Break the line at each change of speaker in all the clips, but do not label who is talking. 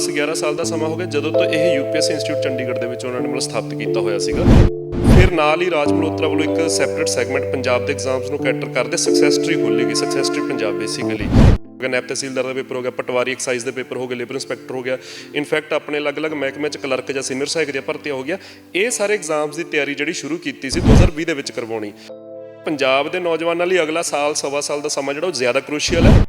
10 11 ਸਾਲ ਦਾ ਸਮਾਂ ਹੋ ਗਿਆ, ਜਦੋਂ ਤੋਂ ਇਹ ਯੂਪੀਐਸਸੀ ਇੰਸਟੀਚਿਊਟ ਚੰਡੀਗੜ੍ਹ ਦੇ ਵਿੱਚ ਉਹਨਾਂ ਨੇ ਮਤਲਬ ਸਥਾਪਿਤ ਕੀਤਾ ਹੋਇਆ ਸੀਗਾ। ਫਿਰ ਨਾਲ ਹੀ ਰਾਜ ਮਲੋਤਰਾ ਵੱਲੋਂ ਇੱਕ ਸੈਪਰੇਟ ਸੈਗਮੈਂਟ ਪੰਜਾਬ ਦੇ ਐਗਜ਼ਾਮਸ ਨੂੰ ਕੈਟਰ ਕਰਦੇ ਸਕਸੈਸ ਟਰੀ ਖੋਲ੍ਹੀ ਸਕਸੈਸ ਟਰੀ ਪੰਜਾਬ ਬੇਸਿਕਲੀ ਨੈਬ ਤਹਿਸੀਲਦਾਰ ਦਾ ਪੇਪਰ ਹੋ ਗਿਆ, ਪਟਵਾਰੀ ਐਕਸਾਈਜ਼ ਦੇ ਪੇਪਰ ਹੋ ਗਏ ਲੇਬਰ ਇੰਸਪੈਕਟਰ ਹੋ ਗਿਆ। ਇਨਫੈਕਟ ਆਪਣੇ ਅਲੱਗ-ਅਲੱਗ ਮਹਿਕਮੇ ਚ ਕਲਰਕ ਜਾਂ ਸੀਨੀਅਰ ਸਹਾਇਕ ਦੀਆਂ ਭਰਤੀਆਂ ਹੋ ਗਿਆ ਇਹ ਸਾਰੇ ਐਗਜ਼ਾਮਸ ਦੀ ਤਿਆਰੀ ਜਿਹੜੀ ਸ਼ੁਰੂ ਕੀਤੀ ਸੀ 2020 ਦੇ ਵਿੱਚ ਕਰਵਾਉਣੀ। ਪੰਜਾਬ ਦੇ ਨੌਜਵਾਨਾਂ ਲਈ ਅਗਲਾ ਸਾਲ, ਸਵਾ ਸਾਲ ਦਾ ਸਮਾਂ ਜਿਹੜਾ ਉਹ ਜ਼ਿਆਦਾ ਕ੍ਰੂਸ਼ੀਅਲ ਹੈ।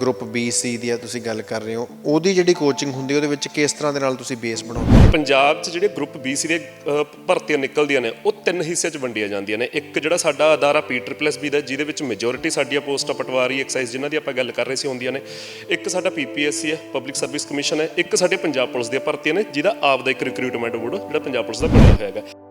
ਗਰੁੱਪ ਬੀ ਸੀ ਦੀ ਆ ਤੁਸੀਂ ਗੱਲ ਕਰ ਰਹੇ ਹੋ। ਉਹਦੀ ਜਿਹੜੀ ਕੋਚਿੰਗ ਹੁੰਦੀ ਉਹਦੇ ਵਿੱਚ ਕਿਸ ਤਰ੍ਹਾਂ ਦੇ ਨਾਲ ਤੁਸੀਂ ਬੇਸ ਬਣਾਉਂਦੇ
ਪੰਜਾਬ 'ਚ ਜਿਹੜੇ ਗਰੁੱਪ BC ਦੇ ਅਹ, ਭਰਤੀਆਂ ਨਿਕਲਦੀਆਂ ਨੇ ਉਹ ਤਿੰਨ ਹਿੱਸਿਆਂ 'ਚ ਵੰਡੀਆਂ ਜਾਂਦੀਆਂ ਨੇ। ਇੱਕ ਜਿਹੜਾ ਸਾਡਾ ਅਦਾਰਾ ਪੀ ਦਾ ਜਿਹਦੇ ਵਿੱਚ ਮੈਜੋਰਿਟੀ ਸਾਡੀਆਂ ਪੋਸਟਾਂ ਪਟਵਾਰੀ ਐਕਸਾਈਜ਼ ਜਿਨ੍ਹਾਂ ਦੀ ਆਪਾਂ ਗੱਲ ਕਰ ਰਹੇ ਸੀ ਹੁੰਦੀਆਂ ਨੇ। ਇੱਕ ਸਾਡਾ ਪੀਪੀਐਸਸੀ ਹੈ ਪਬਲਿਕ ਸਰਵਿਸ ਕਮਿਸ਼ਨ ਹੈ ਇੱਕ ਸਾਡੇ ਪੰਜਾਬ ਪੁਲਿਸ ਦੀਆਂ ਭਰਤੀਆਂ ਨੇ ਜਿਹਦਾ ਆਪ ਦਾ ਇੱਕ ਰਿਕਰੂਟਮੈਂਟ ਬੋਰਡ ਜਿਹੜਾ ਪੰਜਾਬ ਪੁਲਿਸ ਦਾ ਬਣਿਆ ਹੋਇਆ ਹੈਗਾ।